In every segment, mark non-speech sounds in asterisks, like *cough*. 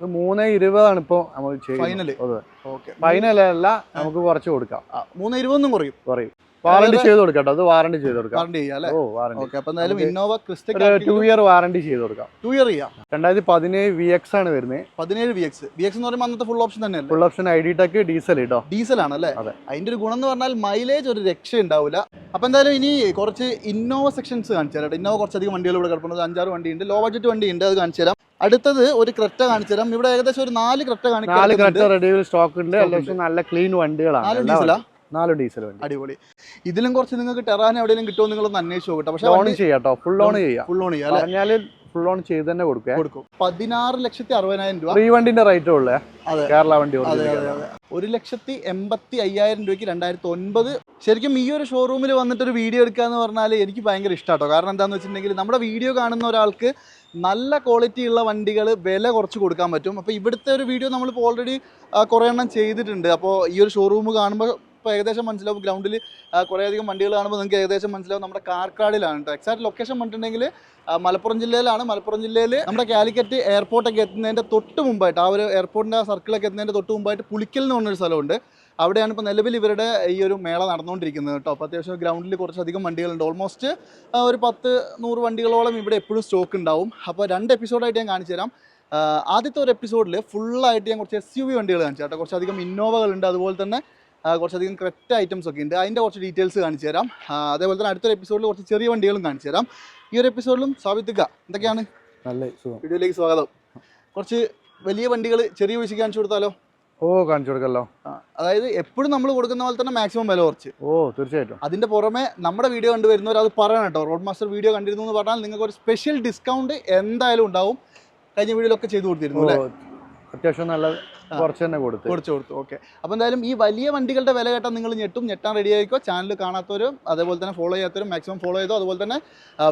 ഇത് മൂന്ന് ഇരുപതാണ് ഇപ്പോൾ നമ്മൾ. ചെയ്യുന്നത്. ഓക്കെ ഫൈനലല്ല നമുക്ക് കുറച്ച് കൊടുക്കാം. മൂന്ന് ഇരുപതൊന്നും കുറയും. കുറയും. വാറണ്ടി ചെയ്ത് കൊടുക്കാം കേട്ടോ. അത് വാറണ്ടി ചെയ്ത് കൊടുക്കാം. വാറണ്ടി ചെയ്യാം അല്ലേ? ഓ വാറണ്ടി ഓക്കെ അപ്പൊ എന്തായാലും Innova two Crysta year warranty ചെയ്ത് കൊടുക്കാം. ടു ഇയർ ചെയ്യാം. രണ്ടായിരത്തി പതിനേഴ് വി എക്സ് ആണ് വരുന്നത്. പതിനേഴ് വി എക്സ് വി എക്സ് എന്ന് പറയുമ്പോൾ അന്നത്തെ ഫുൾ ഓപ്ഷൻ തന്നെയല്ലേ? Full option I D tech diesel കേട്ടോ ഡീസൽ ആണല്ലേ അതെ. അതിന്റെ ഒരു ഗുണം എന്ന് പറഞ്ഞാൽ മൈലേജ് ഒരു രക്ഷ ഉണ്ടാവില്ല അപ്പൊ എന്തായാലും ഇനി കുറച്ച് ഇന്നോവ സെക്ഷൻസ് കാണിച്ചു തരാം ഇന്നോവ കുറച്ചധികം വണ്ടികൾ ഇവിടെ കിടപ്പുണ്ട്. അഞ്ചാറ് വണ്ടി ഉണ്ട് ലോ ബഡ്ജറ്റ് വണ്ടി ഉണ്ട് അത് കാണിച്ചു തരാം. അടുത്തത് ഒരു ക്രെറ്റ കാണിച്ചു തരാം. ഇവിടെ ഏകദേശം ഒരു നാല് ക്രെറ്റ കാണിക്കാം നാല് ക്രെറ്റ റെഡി റെഡിയിൽ സ്റ്റോക്ക് ഉണ്ട്. നല്ല ക്ലീൻ വണ്ടികളാണ്. നാല് ഡീസൽ വണ്ടി. അടിപൊളി. ഇതിലും കുറച്ച് നിങ്ങൾക്ക് ടെറാൻ എവിടെയെങ്കിലും കിട്ടുമോ നിങ്ങളൊന്ന് അന്വേഷിച്ച് നോക്കട്ടെ. പക്ഷേ ലോൺ ചെയ്യാം കേട്ടോ ഫുൾ ഓൺ ചെയ്യാം. ഫുൾ ഓൺ ചെയ്യാം ഫുൾ ഓൺ ചെയ്ത് തന്നെ കൊടുക്കുക കൊടുക്കും. പതിനാറ് ലക്ഷത്തി അറുപതിനായിരം രൂപ. ഫ്രീ വണ്ടിന്റെ റേറ്റ് ഉള്ളേ. കേരള വണ്ടി ഒരു ലക്ഷത്തി എൺപത്തി അയ്യായിരം രൂപയ്ക്ക് രണ്ടായിരത്തി ഒൻപത്. ശരിക്കും ഈ ഒരു ഷോറൂമിൽ വന്നിട്ട് ഒരു വീഡിയോ എടുക്കുക എന്ന് പറഞ്ഞാൽ എനിക്ക് ഭയങ്കര ഇഷ്ടമാട്ടോ കാരണം എന്താണെന്ന് വെച്ചിട്ടുണ്ടെങ്കിൽ നമ്മുടെ വീഡിയോ കാണുന്ന ഒരാൾക്ക് നല്ല ക്വാളിറ്റി ഉള്ള വണ്ടികൾ വില കുറച്ച് കൊടുക്കാൻ പറ്റും. അപ്പോൾ ഇവിടുത്തെ ഒരു വീഡിയോ നമ്മളിപ്പോൾ ഓൾറെഡി കുറേ എണ്ണം ചെയ്തിട്ടുണ്ട്. അപ്പോൾ ഈ ഒരു ഷോറൂം കാണുമ്പോൾ ഇപ്പോൾ ഏകദേശം മനസ്സിലാവും ഗ്രൗണ്ടിൽ കുറേ അധികം വണ്ടികൾ കാണുമ്പോൾ നിങ്ങൾക്ക് ഏകദേശം മനസ്സിലാവും നമ്മുടെ കാർക്കാടിലാണ് കേട്ടോ എക്സാക്ട് ലൊക്കേഷൻ പറഞ്ഞിട്ടുണ്ടെങ്കിൽ മലപ്പുറം ജില്ലയിലാണ്. മലപ്പുറം ജില്ലയിൽ നമ്മുടെ കാലിക്കറ്റ് എയർപോർട്ടൊക്കെ എത്തുന്നതിന്റെ തൊട്ട് മുമ്പായിട്ട് ആ ഒരു എയർപോർട്ടിന്റെ സർക്കിളൊക്കെ എത്തുന്നതിന്റെ തൊട്ട് മുമ്പായിട്ട് പുളിക്കൽ എന്ന് പറഞ്ഞൊരു സ്ഥലമുണ്ട്. അവിടെയാണ് ഇപ്പോൾ നിലവിൽ ഇവരുടെ ഈ ഒരു മേള നടന്നുകൊണ്ടിരിക്കുന്നത് കേട്ടോ അപ്പോൾ അത്യാവശ്യം ഗ്രൗണ്ടിൽ കുറച്ചധികം വണ്ടികളുണ്ട്. ഓൾമോസ്റ്റ് ഒരു പത്ത് നൂറ് വണ്ടികളോളം ഇവിടെ എപ്പോഴും സ്റ്റോക്ക് ഉണ്ടാവും. അപ്പോൾ രണ്ട് എപ്പിസോഡായിട്ട് ഞാൻ കാണിച്ചു തരാം. ആദ്യത്തെ ഒരു എപ്പിസോഡിൽ ഫുള്ളായിട്ട് ഞാൻ കുറച്ച് എസ് യു വി വണ്ടികൾ കാണിച്ചു കേട്ടോ കുറച്ചധികം ഇന്നോവകളുണ്ട് അതുപോലെ തന്നെ കുറച്ചധികം ക്രെറ്റ ഐറ്റംസ് ഒക്കെ ഉണ്ട്. അതിന്റെ കുറച്ച് ഡീറ്റെയിൽസ് കാണിച്ചു തരാം. അതേപോലെ തന്നെ അടുത്തൊരു എപ്പിസോഡിൽ കുറച്ച് ചെറിയ വണ്ടികളും കാണിച്ചു തരാം. ഈ ഒരു എപ്പിസോഡിലും സാബിത്തുക എന്തൊക്കെയാണ്? നല്ല വീഡിയോയിലേക്ക് സ്വാഗതം. കുറച്ച് വലിയ വണ്ടികൾ ചെറിയ വിഷയം കാണിച്ചു കൊടുത്താലോ? ഓ കാണിച്ചു കൊടുക്കല്ലോ. അതായത് എപ്പോഴും നമ്മൾ കൊടുക്കുന്ന പോലെ തന്നെ മാക്സിമം വില കുറച്ച്. ഓ തീർച്ചയായിട്ടും. അതിന്റെ പുറമെ നമ്മുടെ വീഡിയോ കണ്ടുവരുന്നവർ അത് പറയണം കേട്ടോ. റോഡ് മാസ്റ്റർ വീഡിയോ കണ്ടിരുന്നു എന്ന് പറഞ്ഞാൽ നിങ്ങൾക്ക് ഒരു സ്പെഷ്യൽ ഡിസ്കൗണ്ട് എന്തായാലും ഉണ്ടാവും. കഴിഞ്ഞ വീഡിയോയിലൊക്കെ ചെയ്തു കൊടുത്തിരുന്നു അത്യാവശ്യം നല്ല. കുറച്ച് തന്നെ കൊടുത്തു. കുറച്ച് കൊടുത്തു. ഓക്കെ അപ്പോൾ എന്തായാലും ഈ വലിയ വണ്ടികളുടെ വില കേട്ടാൽ നിങ്ങൾ ഞെട്ടും. ഞെട്ടാൻ റെഡി ആയിക്കോ. ചാനൽ കാണാത്തവരും അതേപോലെ തന്നെ ഫോളോ ചെയ്യാത്തവരും മാക്സിമം ഫോളോ ചെയ്തോ അതുപോലെ തന്നെ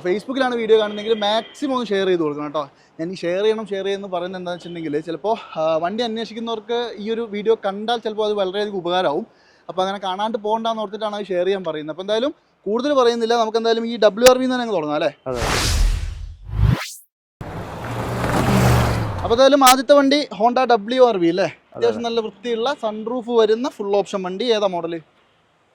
ഫേസ്ബുക്കിലാണ് വീഡിയോ കാണുന്നതെങ്കിൽ മാക്സിമം ഒന്ന് ഷെയർ ചെയ്ത് കൊടുക്കണം കേട്ടോ. ഞാൻ ഈ ഷെയർ ചെയ്യണം ഷെയർ ചെയ്യുന്നു പറയുന്നത് എന്താണെന്ന് വെച്ചിട്ടുണ്ടെങ്കിൽ ചിലപ്പോൾ വണ്ടി അന്വേഷിക്കുന്നവർക്ക് ഈ ഒരു വീഡിയോ കണ്ടാൽ ചിലപ്പോൾ അത് വളരെയധികം ഉപകാരമാവും. അപ്പോൾ അങ്ങനെ കാണാണ്ട് പോകണ്ടെന്ന് ഓർത്തിട്ടാണ് അത് ഷെയർ ചെയ്യാൻ പറയുന്നത്. അപ്പോൾ എന്തായാലും കൂടുതൽ പറയുന്നില്ല. നമുക്ക് എന്തായാലും ഈ ഡബ്ല്യു ആർ വി തന്നെ അങ്ങ് തുടങ്ങാം അല്ലേ? അപ്പോൾ എന്തായാലും ആദ്യത്തെ വണ്ടി ഹോണ്ട ഡബ്ല്യു ആർ വി അല്ലേ അത്യാവശ്യം നല്ല വൃത്തിയുള്ള സൺറൂഫ് വരുന്ന ഫുൾ ഓപ്ഷൻ വണ്ടി. ഏതാ മോഡൽ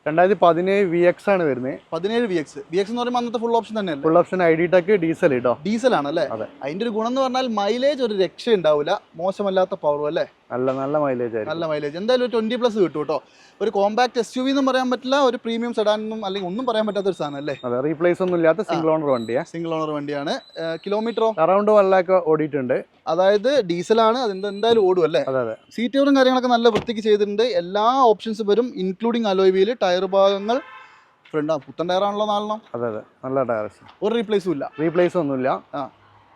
രണ്ടായിരത്തി പതിനേഴ് വി എക്സ് ആണ് വരുന്നത് പതിനേഴ് വി എക്സ് വി എക്സ് എന്ന് പറയുമ്പോൾ അന്നത്തെ ഫുൾ ഓപ്ഷൻ തന്നെ full option I D tech diesel കേട്ടോ ഡീസൽ ആണ് അല്ലേ? അതെ. അതിന്റെ ഒരു ഗുണം എന്ന് പറഞ്ഞാൽ മൈലേജ് ഒരു രക്ഷ ഉണ്ടാവില്ല. മോശമല്ലാത്ത പവറും അല്ലേ? നല്ല നല്ല മൈലേജ് നല്ല മൈലേജ് എന്തായാലും ഒരു ട്വന്റി പ്ലസ് കിട്ടും കേട്ടോ ഒരു കോമ്പാക്ട് എസ് യു വി എന്നും പറയാൻ പറ്റില്ല ഒരു പ്രീമിയം സെഡാൻ എന്നും അല്ലെങ്കിൽ ഒന്നും പറയാൻ പറ്റാത്ത ഒരു സാധനം അല്ലേ? അതെ റീപ്ലേസ് ഒന്നും ഇല്ലാത്ത സിംഗിൾ ഓണർ വണ്ടിയാ. സിംഗിൾ ഓണർ വണ്ടിയാണ്. കിലോമീറ്ററോ അറൗണ്ട് വൺ ലാക്ക് ഓടിയിട്ടുണ്ട്. അതായത് ഡീസലാണ് അതിന്റെ എന്തായാലും ഓടും അല്ലേ? അതെ അതെ. സീറ്റ് കാര്യങ്ങളൊക്കെ നല്ല വൃത്തിക്ക് ചെയ്തിട്ടുണ്ട്. എല്ലാ ഓപ്ഷൻസ് വരും ഇൻക്ലൂഡിംഗ് അലോയ് വീൽ ടയർ ഭാഗങ്ങൾ ഫ്രണ്ട് പുത്തൻ ടയറാണല്ലോ നാലെണ്ണം. അതെ അതെ. നല്ല ടയർസ് ഒരു റീപ്ലേസും ഇല്ല. റീപ്ലേസ് ഒന്നുമില്ല. ആ.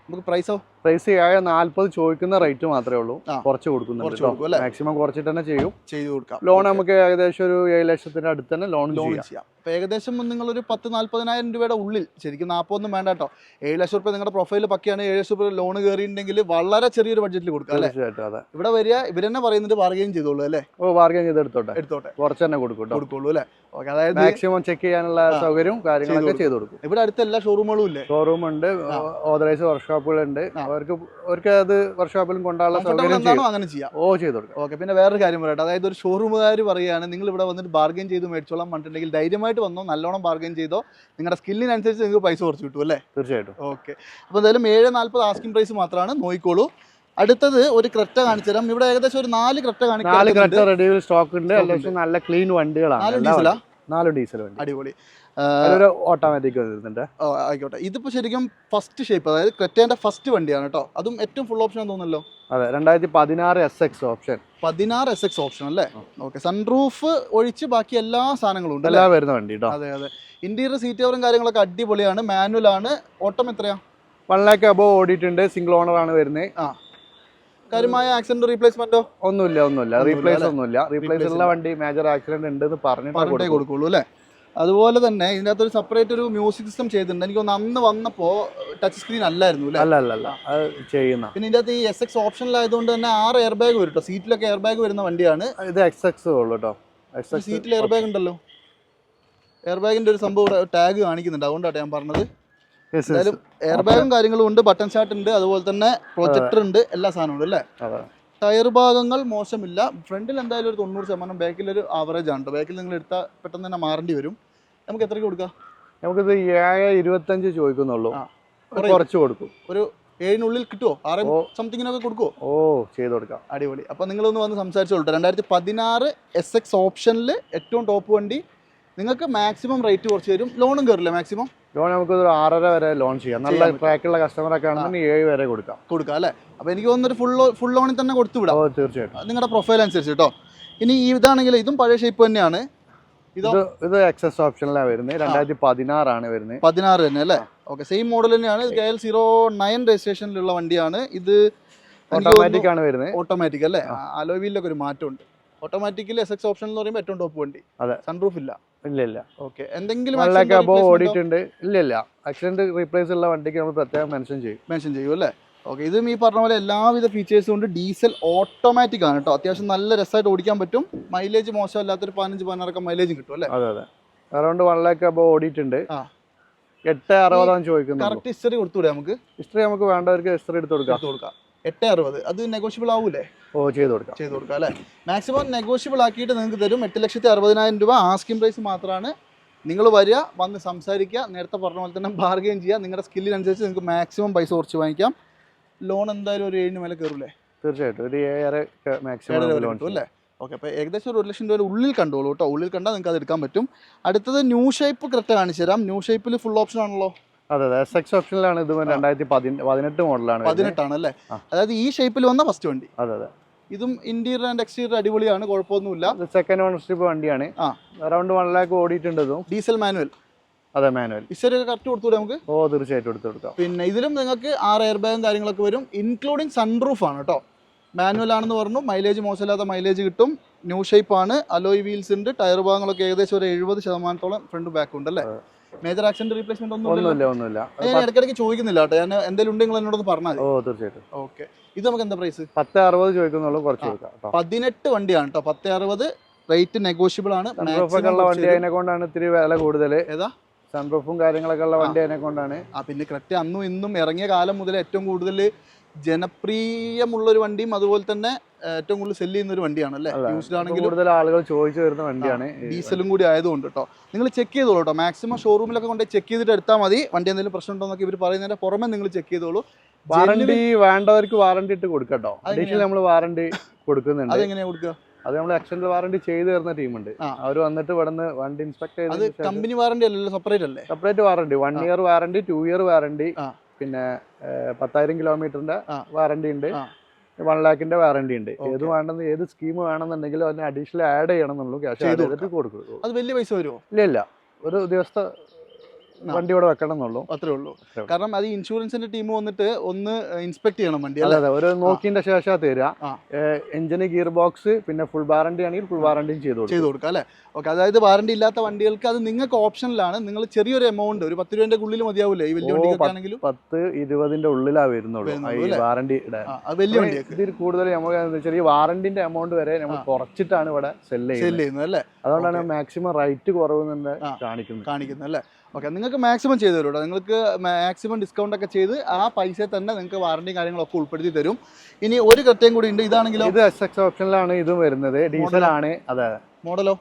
നമുക്ക് പ്രൈസോ പ്രൈസ് ആയ നാല്പത് ചോദിക്കുന്ന റേറ്റ് മാത്രമേ ഉള്ളൂ. കുറച്ച് കൊടുക്കുന്നുണ്ട് മാക്സിമം കുറച്ചിട്ട് തന്നെ ചെയ്യും. ചെയ്തു കൊടുക്കാം. ലോൺ നമുക്ക് ഏകദേശം ഒരു ഏഴ് ലക്ഷത്തിന്റെ അടുത്ത് തന്നെ ലോൺ ചെയ്യാം. അപ്പോൾ ഏകദേശം നിങ്ങളൊരു പത്ത് നാൽപ്പതിനായിരം രൂപയുടെ ഉള്ളിൽ ശരിക്കും നാൽപ്പതൊന്നും വേണ്ട കേട്ടോ. ഏഴ് ലക്ഷം റുപ്യ നിങ്ങളുടെ പ്രൊഫൈൽ പക്കയാണ്. ഏഴ് ലക്ഷം റുപ്യ ലോൺ കയറിയിട്ടുണ്ടെങ്കിൽ വളരെ ചെറിയൊരു ബഡ്ജറ്റിൽ കൊടുക്കാം അല്ലേ? തീർച്ചയായിട്ടും അതെ. ഇവിടെ വരിക ഇവർ തന്നെ പറയുന്നുണ്ട് ബാർഗെയിൻ ചെയ്തോളൂ അല്ലേ? ഓ ബാർഗെയിൻ ചെയ്ത് എടുത്തോട്ടെ? എടുത്തോട്ടെ. കുറച്ച് തന്നെ കൊടുക്കും കൊടുക്കുള്ളൂ അല്ലേ? ഓക്കെ അതായത് മാക്സിമം ചെക്ക് ചെയ്യാനുള്ള. സൗകര്യവും കാര്യങ്ങളൊക്കെ ചെയ്ത് കൊടുക്കും. ഇവിടെ അടുത്ത എല്ലാ ഷോറൂമുകളും ഇല്ലേ? ഷോറൂം ഉണ്ട് ഓതറൈസ് വർക്ക്ഷോപ്പുകളുണ്ട്. അവർക്ക് അവർക്ക് അത് വർക്ക്ഷോപ്പിലും കൊണ്ടുള്ള സൗകര്യം അങ്ങനെ ചെയ്യാം. ഓ ചെയ്ത് കൊടുക്കാം. ഓക്കെ പിന്നെ വേറൊരു കാര്യം പറയട്ടെ. അതായത് ഒരു ഷോറൂമുകാർ പറയുകയാണ് നിങ്ങൾ ഇവിടെ വന്നിട്ട് ബാർഗെയിൻ ചെയ്ത് മേടിച്ചോളാം പറഞ്ഞിട്ടുണ്ടെങ്കിൽ ധൈര്യമായിട്ട് വന്നോ നല്ലോണം ബാർഗൈൻ ചെയ്തോ നിങ്ങളുടെ സ്കില്ലിനനുസരിച്ച് നിങ്ങൾക്ക് പൈസ കുറച്ച് കിട്ടും അല്ലേ? തീർച്ചയായിട്ടും. ഓക്കെ അപ്പോൾ എന്തായാലും ഏഴ് നാൽപ്പത് ആസ്കിംഗ് പ്രൈസ് മാത്രമാണ് നോക്കിക്കോളൂ. അടുത്തത് ഒരു ക്രെറ്റ കാണിച്ചു തരാം. ഇവിടെ ഏകദേശം ഒരു നാല് ക്രെറ്റ നാല് കാണിക്കുന്നുണ്ട് റെഡിയിൽ സ്റ്റോക്ക് ഉണ്ട്. അത്യാവശ്യം നല്ല ക്ലീൻ വണ്ടികളാണ്. നാല് ഡീസലാ നാല് ഡീസൽ വണ്ടി. അടിപൊളി. ഒരു ഓട്ടോമാറ്റിക് വരുന്നുണ്ട്. ഓ, ആയിക്കോട്ടെ. ഇതിപ്പോൾ ശരിക്കും ഫസ്റ്റ് ഷേപ്പ് അതായത് ക്രെറ്റേന്റെ ഫസ്റ്റ് വണ്ടിയാണ് കേട്ടോ. അതും ഏറ്റവും ഫുൾ ഓപ്ഷൻ തോന്നുന്നല്ലോ? അതെ രണ്ടായിരത്തി പതിനാറ് എസ് എക്സ് ഓപ്ഷൻ പതിനാറ് എസ് എക്സ് ഓപ്ഷൻ അല്ലേ? ഓക്കെ സൺറൂഫ് ഒഴിച്ച് ബാക്കി എല്ലാ സാധനങ്ങളും ഉണ്ട് അല്ലേ? എല്ലാം വരുന്ന വണ്ടി അതെ അതെ. ഇന്റീരിയർ സീറ്റ് കവറും കാര്യങ്ങളൊക്കെ അടിപൊളിയാണ്. മാനുവൽ ആണ്. ഓട്ടം എത്രയാ? വൺ ലാക്ക് അബോ ഓടിയിട്ടുണ്ട്. സിംഗിൾ ഓണർ ആണ് വരുന്നത്. ആ. കാര്യമായ ആക്സിഡന്റ് റീപ്ലേസ്മെന്റോ ഒന്നുമില്ല ഒന്നുമില്ല. റീപ്ലേസ് ഒന്നുമില്ല. റീപ്ലേസ് ഉള്ള വണ്ടി മേജർ ആക്സിഡന്റ് ഉണ്ടെന്ന് പറഞ്ഞിട്ട് പറഞ്ഞിട്ടേ കൊടുക്കുള്ളൂ അല്ലേ? അതുപോലെ തന്നെ ഇതിനകത്ത് ഒരു സെപ്പറേറ്റ് ഒരു മ്യൂസിക് സിസ്റ്റം ചെയ്തിട്ടുണ്ട്. എനിക്ക് തോന്നുന്നു അന്ന് വന്നപ്പോ ടച്ച് സ്ക്രീൻ അല്ലായിരുന്നു അല്ലേ? അല്ല അല്ല അല്ല. അത് ചെയ്യുന്ന. പിന്നെ ഇതിന്റെ അകത്ത് ഈ എസ് എക്സ് ഓപ്ഷനിലായതുകൊണ്ട് തന്നെ ആറ് എയർ ബാഗ് വരും കേട്ടോ സീറ്റിലൊക്കെ എയർ ബാഗ് വരുന്ന വണ്ടിയാണ്. ഇത് എക്സ് എക്സ് ഉള്ളു കേട്ടോ സീറ്റിൽ എയർ ബാഗ് ഉണ്ടല്ലോ. എയർ ബാഗിന്റെ ഒരു സംഭവം ടാഗ് കാണിക്കുന്നുണ്ട്. അതുകൊണ്ടാണ് ഞാൻ പറഞ്ഞത്. എന്തായാലും എയർ ബാഗും കാര്യങ്ങളും ഉണ്ട്. ബട്ടൺ സ്റ്റാർട്ട് ഉണ്ട്. അതുപോലെ തന്നെ പ്രൊജക്ടർ ഉണ്ട്. എല്ലാ സാധനവും ഉണ്ട് അല്ലേ? ടയർ ഭാഗങ്ങൾ മോശമില്ല. ഫ്രണ്ടിൽ എന്തായാലും ഒരു തൊണ്ണൂറ് ശതമാനം ബാക്കിൽ ഒരു ആവറേജ് ആണ് ബാക്കിൽ നിങ്ങൾ എടുത്താൽ പെട്ടെന്ന് തന്നെ മാറേണ്ടി വരും. നമുക്ക് എത്രയ്ക്ക് കൊടുക്കാം? നമുക്കിത് ഏഴ് ഇരുപത്തഞ്ച് ചോദിക്കുന്നുള്ളൂ. കുറച്ച് കൊടുക്കും. ഒരു ഏഴിനുള്ളിൽ കിട്ടുമോ ആറ്. സംതിങ്ങിനൊക്കെ കൊടുക്കുമോ ഓ ചെയ്ത് കൊടുക്കാം. അടിപൊളി. അപ്പോൾ നിങ്ങളൊന്ന് വന്ന് സംസാരിച്ചോളൂ രണ്ടായിരത്തി പതിനാറ് എസ് എക്സ് ഓപ്ഷനിൽ ഏറ്റവും ടോപ്പ് വണ്ടി. നിങ്ങൾക്ക് മാക്സിമം റേറ്റ് കുറച്ച് തരും. ലോണും കയറില്ല മാക്സിമം ലോൺ നമുക്ക് ഒരു ആറര വരെ ലോൺ ചെയ്യാം. നല്ല ട്രാക്കുള്ള കസ്റ്റമറൊക്കെ ആണെന്നുണ്ടെങ്കിൽ ഏഴ് വരെ കൊടുക്കാം. കൊടുക്കാം അല്ലേ? അപ്പോൾ എനിക്ക് തോന്നുന്നൊരു ഫുൾ ഫുൾ ലോണിൽ തന്നെ കൊടുത്തു വിടാം. തീർച്ചയായിട്ടും. നിങ്ങളുടെ പ്രൊഫൈൽ അനുസരിച്ച് കേട്ടോ ഇനി ഈ ഇതാണെങ്കിൽ ഇതും പഴയ ഷേപ്പ് തന്നെയാണ്. ഇത് ഇത് എക്സസ് ഓപ്ഷനിലാണ് വരുന്നത്. രണ്ടായിരത്തി പതിനാറാണ് വരുന്നത്. പതിനാറ് തന്നെ അല്ലേ? ഓക്കെ സെയിം മോഡൽ തന്നെയാണ്. കെ എൽ സീറോ നയൻ രജിസ്ട്രേഷനിലുള്ള വണ്ടിയാണ്. ഇത് ഓട്ടോമാറ്റിക് ആണ് വരുന്നത്. ഓട്ടോമാറ്റിക് അല്ലേ? അലോവിയിലൊക്കെ ഒരു മാറ്റമുണ്ട്. ഓട്ടോമാറ്റിക്കിൽ എസ് എക്സ് ഓപ്ഷൻ എന്ന് പറയുമ്പോൾ ഏറ്റവും ടോപ്പ് വണ്ടി. അതെ. സൺറൂഫ് ഇല്ല. ഇല്ല ഇല്ല. ഓക്കെ എന്തെങ്കിലും ഓടിയിട്ടുണ്ട്. ഇല്ല ഇല്ല. ആക്സിഡന്റ് റീപ്ലേസ് ഉള്ള വണ്ടിക്ക് നമ്മൾ പ്രത്യേകം മെൻഷൻ ചെയ്യും. മെൻഷൻ ചെയ്യും അല്ലേ? ഓക്കെ ഇതും ഈ പറഞ്ഞ പോലെ എല്ലാവിധ ഫീച്ചേഴ്സും ഉണ്ട്. ഡീസൽ ഓട്ടോമാറ്റിക് ആണ് കേട്ടോ. അത്യാവശ്യം നല്ല രസമായിട്ട് ഓടിക്കാൻ പറ്റും. മൈലേജ് മോശമല്ലാത്തൊരു പതിനഞ്ച് പതിനാറൊക്കെ മൈലേജ് കിട്ടും അല്ലേ? അതെ അതെ. അറൗണ്ട് വൺ ലാക്ക് അബോ ഓടിയിട്ടുണ്ട്. എട്ട് അറുപതാണ് ചോദിക്കുന്നത് കറക്റ്റ് ഹിസ്റ്ററി കൊടുത്തുകൂടെ നമുക്ക്? ഹിസ്റ്ററി നമുക്ക് വേണ്ടവർക്ക് ഹിസ്റ്ററി എടുത്ത് കൊടുക്കാം. എടുത്ത് കൊടുക്കാം. എട്ട് അറുപത്. അത് നെഗോഷ്യബിൾ ആവൂലേ? ഓ ചെയ്ത് കൊടുക്കാം. ചെയ്ത് കൊടുക്കാം അല്ലേ? മാക്സിമം നെഗോഷ്യബിൾ ആക്കിയിട്ട് നിങ്ങൾക്ക് തരും. എട്ട് ലക്ഷത്തി അറുപതിനായിരം രൂപ. ആസ്കിംഗ് പ്രൈസ് മാത്രമാണ് നിങ്ങൾ വരിക വന്ന് സംസാരിക്കുക. നേരത്തെ പറഞ്ഞ പോലെ തന്നെ ബാർഗെയിൻ ചെയ്യുക. നിങ്ങളുടെ സ്കില്ലിനനുസരിച്ച് നിങ്ങൾക്ക് മാക്സിമം പൈസ കുറച്ച് വാങ്ങിക്കാം. ലോൺ എന്തായാലും ഒരു ഏഴിന് മേലെ കയറൂലേ? തീർച്ചയായിട്ടും. ഒരു ഏഴര മാക്സിമം ലോൺ അല്ലേ? ഓക്കെ അപ്പോൾ ഏകദേശം ഒരു ലക്ഷം രൂപ ഉള്ളിൽ കണ്ടോളൂ കേട്ടോ. ഉള്ളിൽ കണ്ടാൽ നിങ്ങൾക്ക് അത് എടുക്കാൻ പറ്റും. അടുത്തത് ന്യൂ ഷേപ്പ് കറക്റ്റ് കാണിച്ചു തരാം. ന്യൂ ഷേപ്പിൽ ഫുൾ ഓപ്ഷൻ ആണല്ലോ. അതെ അതെ. എസ് എക്സ് ഓപ്ഷനിലാണ് ഇത് രണ്ടായിരത്തി പതിനെട്ട് മോഡലാണ് പതിനെട്ടാണ് അല്ലേ? അതായത് ഈ ഷേപ്പിൽ വന്ന ഫസ്റ്റ് വണ്ടി. അതെ അതെ. ഇതും ഇന്റീരിയർ ആൻഡ് എക്സ്റ്റീരിയർ അടിപൊളിയാണ്. കുഴപ്പമൊന്നുമില്ല. സെക്കൻഡ് ഓണർഷിപ്പ് വണ്ടിയാണ്. ആ. അറൗണ്ട് വൺ ലാക്ക് ഓടിയിട്ടുണ്ട് ഇതും. ഡീസൽ മാനുവൽ അതെ മാനുവൽ. ഹിസ്റ്ററി ഒക്കെ കറക്റ്റ് കൊടുത്തൂടെ നമുക്ക്? ഓ തീർച്ചയായിട്ടും എടുത്തു കൊടുക്കാം പിന്നെ ഇതിലും നിങ്ങൾക്ക് ആറ് എയർ ബാഗും കാര്യങ്ങളൊക്കെ വരും ഇൻക്ലൂഡിങ് സൺറൂഫ് ആണ് കേട്ടോ മാനുവൽ ആണെന്ന് പറഞ്ഞു മൈലേജ് മോശമില്ലാത്ത മൈലേജ് കിട്ടും ന്യൂ ഷേപ്പ് ആണ് അലോയ് വീൽസ് ഉണ്ട് ടയർ ഭാഗങ്ങളൊക്കെ ഏകദേശം ഒരു എഴുപത് ശതമാനത്തോളം ഫ്രണ്ട് ബാക്ക് ഉണ്ട് അല്ലേ? മേജർ ആക്സിഡന്റ് റീപ്ലേസ്മെന്റ് ഒന്നും ഇല്ല ഒന്നുമില്ല ഒന്നുമില്ല. ഞാൻ ഇടയ്ക്കിടയ്ക്ക് ചോദിക്കുന്നില്ല കേട്ടോ ഞാൻ എന്തെങ്കിലും ഉണ്ടെങ്കിൽ എന്നോടൊന്ന് പറഞ്ഞാൽ ഓ തീർച്ചയായിട്ടും. ഓക്കെ ഇത് നമുക്ക് എന്താ പ്രൈസ് പത്ത് അറുപത് ചോദിക്കുന്നുള്ളൂ കുറച്ച് പതിനെട്ട് വണ്ടിയാണ് കേട്ടോ പത്ത് അറുപത് റേറ്റ് നെഗോഷ്യബിൾ ആണ്. വണ്ടി അതിനെ കൊണ്ടാണ് ഇത്തിരി വില കൂടുതൽ ഏതാ? സൺറൂഫും കാര്യങ്ങളൊക്കെ ഉള്ള വണ്ടി അതിനെ കൊണ്ടാണ്. ആ പിന്നെ കറക്റ്റ് അന്നും ഇന്നും ഇറങ്ങിയ കാലം മുതൽ ഏറ്റവും കൂടുതൽ ജനപ്രിയമുള്ള ഒരു വണ്ടിയും അതുപോലെ തന്നെ ഏറ്റവും കൂടുതൽ സെല്ല് ചെയ്യുന്ന ഒരു വണ്ടിയാണ് അല്ലേ. യൂസ്ഡ് കൂടുതൽ ആളുകൾ ചോദിച്ചു വരുന്ന വണ്ടിയാണ് ഡീസലും കൂടി ആയതുകൊണ്ട് കേട്ടോ നിങ്ങൾ ചെക്ക് ചെയ്തോളൂ കേട്ടോ മാക്സിമം ഷോറൂമിലൊക്കെ കൊണ്ട് ചെക്ക് ചെയ്തിട്ട് എടുത്താൽ മതി. വണ്ടി എന്തെങ്കിലും പ്രശ്നം ഉണ്ടോ എന്നൊക്കെ ഇവർ പറയുന്നതിന്റെ പുറമെ നിങ്ങൾ ചെക്ക് ചെയ്തോളൂ. വാറണ്ടി വേണ്ടവർക്ക് വാറണ്ടി ഇട്ട് കൊടുക്കട്ടോ നമ്മൾ വാറണ്ടി കൊടുക്കുന്നുണ്ട്. അതെങ്ങനെയാ കൊടുക്കുക? അത് നമ്മൾ എക്സ്റ്റൻഡ് വാറണ്ടി ചെയ്തു തരുന്ന ടീമുണ്ട്. അവർ വന്നിട്ട് ഇവിടുന്ന് വണ്ടി ഇൻസ്പെക്ട് ചെയ്ത് കമ്പനി വാറണ്ടി അല്ലല്ലോ സെപ്പറേറ്റ് അല്ലേ? Separate warranty one year warranty two year warranty പിന്നെ പത്തായിരം കിലോമീറ്ററിന്റെ. വാറണ്ടി ഉണ്ട്. വൺ ലാഖിന്റെ വാറണ്ടി ഉണ്ട്. ഏത് വേണ്ടെന്ന് ഏത് സ്കീം വേണമെന്നുണ്ടെങ്കിൽ അതിന് അഡീഷണൽ ആഡ് ചെയ്യണം എന്നുള്ളൂ. ക്യാഷ് ചെയ്തിട്ട് കൊടുക്കും. അത് വലിയ പൈസ വരുമോ? ഇല്ല ഇല്ല. ഒരു ദിവസത്തെ. വണ്ടി ഇവിടെ വെക്കണം എന്നുള്ളൂ അത്രേ ഉള്ളൂ. കാരണം അത് ഇൻഷുറൻസിന്റെ ടീം വന്നിട്ട് ഒന്ന് ഇൻസ്പെക്ട് ചെയ്യണം വണ്ടി അതെ അല്ലേ? അതെ ഒരു നോക്കിന്റെ ശേഷം തരിക. എഞ്ചിന് ഗിയർ ബോക്സ് പിന്നെ ഫുൾ വാറണ്ടി ആണെങ്കിൽ ഫുൾ വാറണ്ടിയും ചെയ്ത് ചെയ്ത് കൊടുക്കുക അല്ലേ? ഓക്കെ അതായത് വാറണ്ടി ഇല്ലാത്ത വണ്ടികൾക്ക് അത് നിങ്ങൾക്ക് ഓപ്ഷനിലാണ് നിങ്ങൾ ചെറിയൊരു എമൗണ്ട് ഒരു പത്ത് രൂപന്റെ ഉള്ളിൽ മതിയാവില്ലേ ഈ വലിയ വണ്ടിയാണെങ്കിലും പത്ത് ഇരുപതിന്റെ ഉള്ളിലാ വരുന്നുള്ളൂ. വാറണ്ടി വലിയ വണ്ടി ഇതിൽ കൂടുതൽ നമുക്ക് ചെറിയ ഈ വാറണ്ടിന്റെ എമൗണ്ട് വരെ നമ്മൾ കുറച്ചിട്ടാണ് ഇവിടെ സെല്ല് സെൽ ചെയ്യുന്നത്. അല്ലേ? അതുകൊണ്ടാണ് മാക്സിമം റേറ്റ് കുറവ്. കാണിക്കുന്നത്. കാണിക്കുന്നത് അല്ലേ? ഓക്കെ നിങ്ങൾക്ക് മാക്സിമം ചെയ്തു തരും കേട്ടോ നിങ്ങൾക്ക് മാക്സിമം ഡിസ്കൗണ്ട് ഒക്കെ ചെയ്ത് ആ പൈസ തന്നെ നിങ്ങൾക്ക് വാറണ്ടിയും കാര്യങ്ങളൊക്കെ ഉൾപ്പെടുത്തി തരും. ഇനി ഒരു കൃത്യം കൂടി ഉണ്ട്. ഇതാണെങ്കിലും? ഇത് എസ് എക്സ് ഓപ്ഷനിലാണ് ഇതും വരുന്നത്. ഡീസലാണ്. അതെ. മോഡലോ?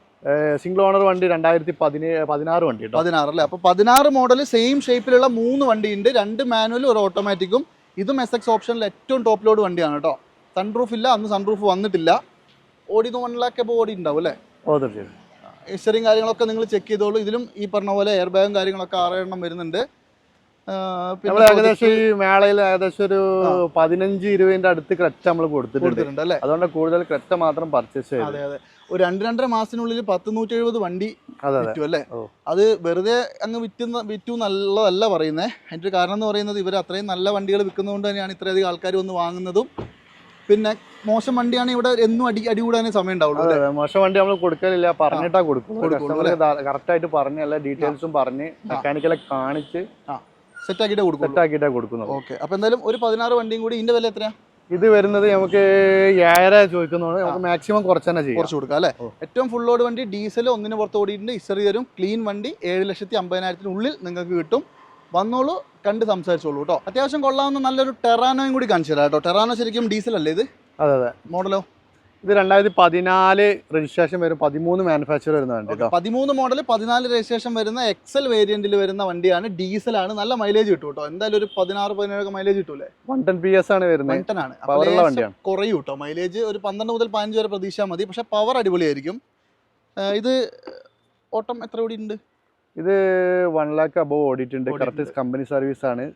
സിംഗിൾ ഓണർ വണ്ടി രണ്ടായിരത്തി പതിനേഴ് പതിനാറ് വണ്ടി പതിനാറ് അല്ലേ? അപ്പോൾ പതിനാറ് മോഡൽ സെയിം ഷേപ്പിലുള്ള മൂന്ന് വണ്ടി ഉണ്ട്. രണ്ട് മാനുവലും ഒരു ഓട്ടോമാറ്റിക്കും ഇതും എസ് എക്സ് ഓപ്ഷനിൽ ഏറ്റവും ടോപ്പ് ലോഡ് വണ്ടിയാണ് കേട്ടോ സൺറൂഫ് ഇല്ല. അന്ന് സൺറൂഫ് വന്നിട്ടില്ല. ഓടി വൺ ലാക്ക് അപ്പോൾ ഓടി ഉണ്ടാവും അല്ലേ? ഓ തീർച്ചയായും ഹിസ്റ്ററിയും കാര്യങ്ങളൊക്കെ നിങ്ങൾ ചെക്ക് ചെയ്തോളൂ. ഇതിലും ഈ പറഞ്ഞ പോലെ എയർ ബാഗും കാര്യങ്ങളൊക്കെ ആറ് എണ്ണം വരുന്നുണ്ട് പിന്നെ നമ്മൾ ഏകദേശം ഈ മേളയിൽ ഏകദേശം ഒരു പതിനഞ്ച് ഇരുപതിന്റെ അടുത്ത് ക്രെറ്റ നമ്മൾ കൊടുത്തിട്ടുണ്ട്. അല്ലേ? അതുകൊണ്ട് കൂടുതൽ ക്രെറ്റ മാത്രം പർച്ചേസ് ചെയ്തു അതെ അതെ. ഒരു രണ്ട് രണ്ടര മാസത്തിനുള്ളിൽ പത്ത് നൂറ്റി എഴുപത് വണ്ടി വിറ്റു അല്ലേ? അത് വെറുതെ അങ്ങ് വിറ്റുന്ന വിറ്റു നല്ലതല്ല പറയുന്നത് അതിന്റെ ഒരു കാരണം എന്ന് പറയുന്നത് ഇവർ അത്രയും നല്ല വണ്ടികൾ വിൽക്കുന്നതുകൊണ്ട് തന്നെയാണ് ഇത്രയധികം ആൾക്കാർ വന്ന് വാങ്ങുന്നതും. പിന്നെ മോശം വണ്ടിയാണ് ഇവിടെ എന്നും അടി അടി കൂടാനേ സമയം ഉണ്ടാവുള്ളൂ മോശം വണ്ടി നമ്മൾ കൊടുക്കലില്ല പറഞ്ഞിട്ടാ കൊടുക്കും കറക്റ്റ് ആയിട്ട് പറഞ്ഞ് എല്ലാ ഡീറ്റെയിൽസും പറഞ്ഞ് മെക്കാനിക്കലെ കാണിച്ച് സെറ്റ് ആക്കിയിട്ടേ സെറ്റ് ആക്കിയിട്ടാ കൊടുക്കുന്നത് ഓക്കെ അപ്പൊ എന്തായാലും ഒരു പതിനാറ് വണ്ടിയും കൂടി ഇതിന്റെ വില എത്രയാ? ഇത് വരുന്നത് നമുക്ക് ഏഴര ചോദിക്കുന്നതുകൊണ്ട് നമുക്ക് മാക്സിമം കുറച്ച് തന്നെ ചെയ്യും. കുറച്ച് കൊടുക്കാം അല്ലേ? ഏറ്റവും ഫുൾ ലോഡ് വണ്ടി ഡീസൽ ഒന്നിന് പുറത്ത് ഓടിയിട്ടുണ്ട്. ഇസറി തരും. ക്ലീൻ വണ്ടി ഏഴ് ലക്ഷത്തി അമ്പതിനായിരത്തിനുള്ളിൽ നിങ്ങൾക്ക് കിട്ടും. വന്നോളൂ കണ്ട് സംസാരിച്ചോളൂ കേട്ടോ അത്യാവശ്യം കൊള്ളാവുന്ന നല്ലൊരു ടെറാനോയും കൂടി കാണിച്ചു തരാം കേട്ടോ ടെറാനോ ശരിക്കും ഡീസൽ അല്ലേ ഇത്? അതെ അതെ. മോഡലോ? ഇത് രണ്ടായിരത്തി പതിനാല് രജിസ്ട്രേഷൻ വരും പതിമൂന്ന് മാനുഫാക്ചർ വരുന്ന വണ്ടി പതിമൂന്ന് മോഡൽ പതിനാല് രജിസ്ട്രേഷൻ വരുന്ന എക്സൽ വേരിയന്റിൽ വരുന്ന വണ്ടിയാണ്. ഡീസലാണ് നല്ല മൈലേജ് കിട്ടും കേട്ടോ എന്തായാലും ഒരു പതിനാറ് പതിനേഴ് മൈലേജ് കിട്ടൂലേ? വൺ ടെൻ പി എസ് ആണ് വരുന്നത്. ആണ്. പവറുള്ള വണ്ടിയാണ്. കുറയും കേട്ടോ മൈലേജ് ഒരു പന്ത്രണ്ട് മുതൽ പതിനഞ്ച് വരെ പ്രതീക്ഷ മതി. പക്ഷെ പവർ അടിപൊളിയായിരിക്കും. ഇത് ഓട്ടം എത്ര കൂടി ഉണ്ട് ഇത് വൺ ലാക്ക് അബവ് ഓടിയിട്ടുണ്ട്. ഉണ്ട് കറക്റ്റ് കമ്പനി സർവീസ് ആണ്.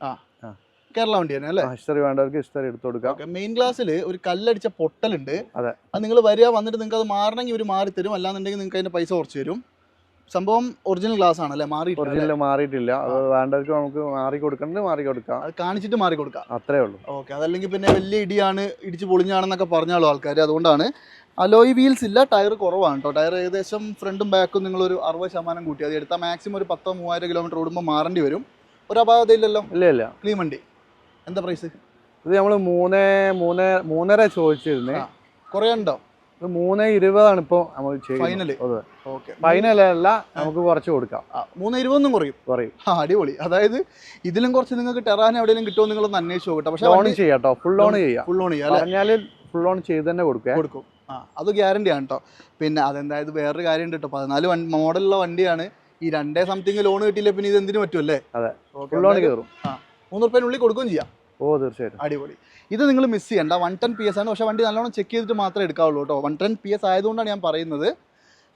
കേരള വണ്ടി തന്നെ അല്ലേ? ഹിസ്റ്ററി വേണ്ടവർക്ക് ഹിസ്റ്ററി എടുത്തു കൊടുക്കാം. മെയിൻ ക്ലാസ്സിൽ ഒരു കല്ലടിച്ച പൊട്ടലുണ്ട്. അതെ. അത് നിങ്ങൾ വരിക വന്നിട്ട് നിങ്ങൾക്ക് അത് മാറണമെങ്കിൽ ഇവർ മാറി തരും അല്ലാന്നുണ്ടെങ്കിൽ നിങ്ങൾക്ക് അതിന്റെ പൈസ കുറച്ച് തരും. സംഭവം ഒറിജിനൽ ഗ്ലാസ് ആണല്ലേ? മാറി ഒറിജിനൽ മാറിയിട്ടില്ല. അത് വേണ്ടവർക്ക് നമുക്ക് മാറി കൊടുക്കണ്ട് മാറി കൊടുക്കാം. അത് കാണിച്ചിട്ട് മാറി കൊടുക്കാം. അത്രേ ഉള്ളൂ. ഓക്കെ അതല്ലെങ്കിൽ പിന്നെ വലിയ ഇടിയാണ് ഇടിച്ച് പൊളിഞ്ഞാണെന്നൊക്കെ പറഞ്ഞാലോ ആൾക്കാർ അതുകൊണ്ടാണ് അലോയ് വീൽസ് ഇല്ല ടയർ കുറവാണ് കേട്ടോ ടയർ ഏകദേശം ഫ്രണ്ടും ബാക്കും നിങ്ങളൊരു അറുപത് ശതമാനം കൂട്ടി. അത് എടുത്താൽ മാക്സിമം ഒരു പത്തോ മൂവായിരം കിലോമീറ്റർ ഓടുമ്പോൾ മാറേണ്ടി വരും. ഒരു അപാകതയില്ലല്ലോ ഇല്ല ഇല്ല. ക്ലീൻ വണ്ടി. എന്താ പ്രൈസ് ഇത് നമ്മൾ മൂന്ന് മൂന്ന് മൂന്നര ചോദിച്ചിരുന്നേ. കുറേ ഉണ്ടോ? ഇത് മൂന്ന് ഇരുപതാണ് ഇപ്പോൾ നമ്മൾ ഫൈനൽ അല്ല നമുക്ക് കുറച്ച് കൊടുക്കാം. മൂന്ന് ഇരുപതൊന്നും കുറയും. കുറയും. ആ അടിപൊളി. അതായത് ഇതിലും കുറച്ച് നിങ്ങൾക്ക് ടെറാൻ എവിടെയെങ്കിലും കിട്ടുമോ നിങ്ങളൊന്ന് അന്വേഷിച്ച് നോക്കട്ടെ പക്ഷേ ലോൺ ചെയ്യാം കേട്ടോ ഫുൾ ലോൺ ചെയ്യാം ഫുൾ ഓൺ ചെയ്യാം പറഞ്ഞാൽ ഫുൾ ലോൺ ചെയ്ത് തന്നെ കൊടുക്കുക കൊടുക്കും. ആ അത് ഗ്യാരണ്ടിയാണ് കേട്ടോ പിന്നെ അതെന്തായത് വേറൊരു കാര്യം ഉണ്ട് കേട്ടോ പതിനാല് മോഡലുള്ള വണ്ടിയാണ്. ഈ രണ്ടേ സംതിങ് ലോൺ കിട്ടിയില്ല പിന്നെ ഇത് എന്തിനു പറ്റുമല്ലേ അതെ. ലോൺ കയറും. മൂന്ന് റുപ്യനുള്ളിൽ കൊടുക്കുകയും ചെയ്യാം. ഓ തീർച്ചയായിട്ടും. അടിപൊളി. ഇത് നിങ്ങൾ മിസ് ചെയ്യണ്ട. വൺ ടെൻ പി എസ് ആണ്. പക്ഷേ വണ്ടി നല്ലോണം ചെക്ക് ചെയ്തിട്ട് മാത്രമേ എടുക്കാവുള്ളൂ കേട്ടോ വൺ ടെൻ പി എസ് ആയതുകൊണ്ടാണ് ഞാൻ പറയുന്നത്.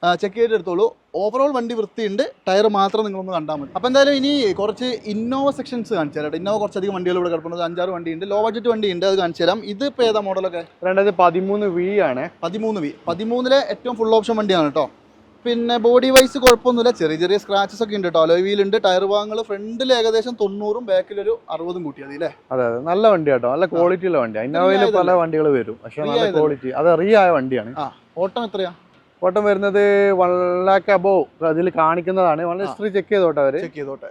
ചെക്ക് ചെയ്തെടുത്തോളൂ എടുത്തോളൂ. ഓവറോൾ വണ്ടി വൃത്തിയുണ്ട്. ടയർ മാത്രം നിങ്ങളൊന്ന് കണ്ടാൽ മതി. അപ്പോൾ എന്തായാലും ഇനി കുറച്ച് ഇന്നോവ സെക്ഷൻസ് കാണിച്ചു തരാം ഇന്നോവ കുറച്ചധികം വണ്ടികൾ ഇവിടെ കിടപ്പുണ്ട്. അഞ്ചാറ് വണ്ടിയുണ്ട്. ലോ ബഡ്ജറ്റ് വണ്ടി ഉണ്ട് അത് കാണിച്ചു തരാം. ഇത് ഇപ്പോൾ ഏതാ മോഡലൊക്കെ രണ്ടായിരത്തി പതിമൂന്ന് വി ആണ്. പതിമൂന്ന് വി പതിമൂന്നിലെ ഏറ്റവും ഫുൾ ഓപ്ഷൻ വണ്ടിയാണ് കേട്ടോ പിന്നെ ബോഡി വൈസ് കുഴപ്പമൊന്നുമില്ല. ചെറിയ ചെറിയ സ്ക്രാച്ചസ് ഒക്കെ ഉണ്ട് കേട്ടോ അലോയ് വീലുണ്ട് ടയർ ഭാഗങ്ങൾ ഫ്രണ്ടിൽ ഏകദേശം തൊണ്ണൂറും ബാക്കിൽ ഒരു അറുപതും അല്ലേ അതെ അതെ. നല്ല വണ്ടി കേട്ടോ നല്ല ക്വാളിറ്റിയുള്ള വണ്ടിയാണ് ഇന്നോവയിൽ പല? വണ്ടികൾ വരും. പക്ഷെ നല്ല ക്വാളിറ്റി അത് റീ ആയ വണ്ടിയാണ്. ഓട്ടം എത്രയാ? ഓട്ടം വരുന്നത് വൺ ലാക്ക് അബോവ് അതിൽ കാണിക്കുന്നതാണ്. വൺ ഹിസ്റ്ററി ചെക്ക് ചെയ്തോട്ടെ അവർ? ചെക്ക് ചെയ്തോട്ടെ.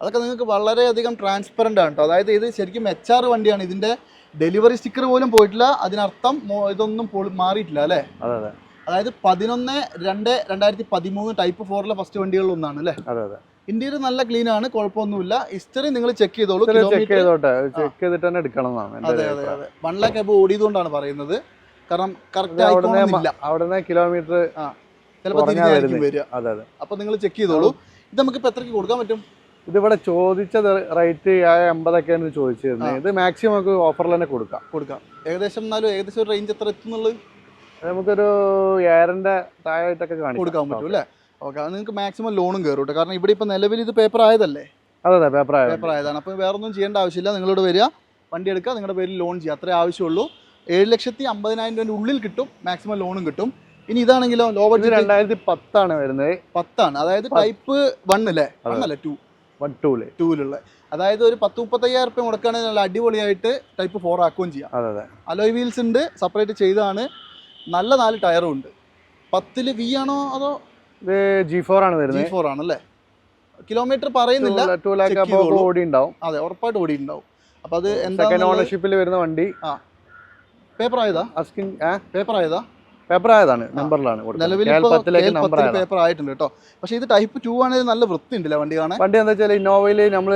അതൊക്കെ നിങ്ങൾക്ക് വളരെയധികം ട്രാൻസ്പെറന്റ് ആണ് കേട്ടോ. അതായത് ഇത് ശരിക്കും എച്ച് ആർ വണ്ടിയാണ്. ഇതിന്റെ ഡെലിവറി സ്റ്റിക്കർ പോലും പോയിട്ടില്ല. അതിനർത്ഥം ഇതൊന്നും മാറിയിട്ടില്ല അല്ലേ? അതെ അതെ. അതായത് പതിനൊന്ന് രണ്ട് രണ്ടായിരത്തി പതിമൂന്ന് ടൈപ്പ് ഫോറിലെ ഫസ്റ്റ് വണ്ടികളിൽ ഒന്നാണ് അല്ലേ? അതെ അതെ. ഇന്ത്യയിൽ നല്ല ക്ലീൻ ആണ് കുഴപ്പമൊന്നുമില്ല. ഹിസ്റ്ററി നിങ്ങൾ ചെക്ക് ചെയ്തോളൂ. ചെക്ക് ചെയ്തോട്ടെ. ചെക്ക് ചെയ്തിട്ട് തന്നെ എടുക്കണം വൺ ലാക്ക് അബ് ഓടിയതുകൊണ്ടാണ് പറയുന്നത്. കാരണം കറക്റ്റ് അവിടുന്ന് കിലോമീറ്റർ ചിലപ്പോൾ തിരിഞ്ഞായിരിക്കും. വരിക അതെ അതെ. അപ്പൊ നിങ്ങൾ ചെക്ക് ചെയ്തോളൂ. ഇത് നമുക്ക് ഇപ്പൊ എത്രയ്ക്ക് കൊടുക്കാൻ പറ്റും? ഇതിവിടെ ചോദിച്ചത് റേറ്റ് എൺപതൊക്കെയാണ് ചോദിച്ചിരുന്നത് ഇത് മാക്സിമം നമുക്ക് ഓഫറിൽ തന്നെ കൊടുക്കാം. കൊടുക്കാം. ഏകദേശം എന്നാലും ഏകദേശം ഒരു റേഞ്ച് എത്ര അത് നമുക്കൊരു ഏഴരന്റെ താഴായിട്ടൊക്കെ കാണിക്കാം. കൊടുക്കാൻ പറ്റും അല്ലേ? ഓക്കെ അത് നിങ്ങൾക്ക് മാക്സിമം ലോണും കയറും കേട്ടോ. കാരണം ഇവിടെ ഇപ്പോൾ നിലവിൽ ഇത് പേപ്പർ ആയതല്ലേ? അതെ അതെ പേപ്പർ ആയത് പേപ്പർ ആയതാണ്. അപ്പോൾ വേറൊന്നും ചെയ്യേണ്ട ആവശ്യമില്ല. നിങ്ങളോട് വരിക. വണ്ടി എടുക്കുക. നിങ്ങളുടെ പേരിൽ ലോൺ ചെയ്യുക. അത്രേ ആവശ്യമുള്ളൂ. ഏഴ് ലക്ഷത്തി അമ്പതിനായിരം രൂപ ഉള്ളിൽ കിട്ടും മാക്സിമം ലോണും കിട്ടും. ഇനി ഇതാണെങ്കിലോ ലോ ബഡ്ജറ്റ് രണ്ടായിരത്തി പത്താണ് വരുന്നത്. പത്താണ്. അതായത് ടൈപ്പ് വൺ അല്ലേ. വൺ അല്ല? ടു വൺ ടൂൽ ടൂലുള്ള അതായത് ഒരു പത്ത് മുപ്പത്തയ്യായിരം റുപ്യ മുടക്കുകയാണെങ്കിൽ നല്ല അടിപൊളിയായിട്ട് ടൈപ്പ് ഫോർ ആക്കുകയും ചെയ്യാം. അതെ അതെ. അലോയ് വീൽസ് ഉണ്ട് സെപ്പറേറ്റ് ചെയ്താണ് നല്ല നാല് ടയറും ഉണ്ട്. പത്തിൽ വി ആണോ അതോ ഇത് ജി ഫോർ ആണ് വരുന്നത്. ജി ഫോർ ആണല്ലേ കിലോമീറ്റർ പറയുന്നില്ല. ടു ലാക്ക് ഓടി ഉണ്ടാവും അതെ ഉറപ്പായിട്ട് ഓടി ഉണ്ടാവും അപ്പൊ അത് എന്താ ഓണർഷിപ്പിൽ വരുന്ന വണ്ടി. പേപ്പർ ആയതാ അസ്കിൻ പേപ്പർ ആയതാ പേപ്പർ ആയതാണ് നമ്പറിലാണ് നിലവിൽ പേപ്പർ ആയിട്ടുണ്ട് കേട്ടോ. പക്ഷേ ഇത് ടൈപ്പ് ടു ആണെങ്കിൽ നല്ല വൃത്തി ഉണ്ടല്ലേ വണ്ടി കാണാൻ? വണ്ടി എന്താ വെച്ചാൽ ഇന്നോവയിൽ നമ്മൾ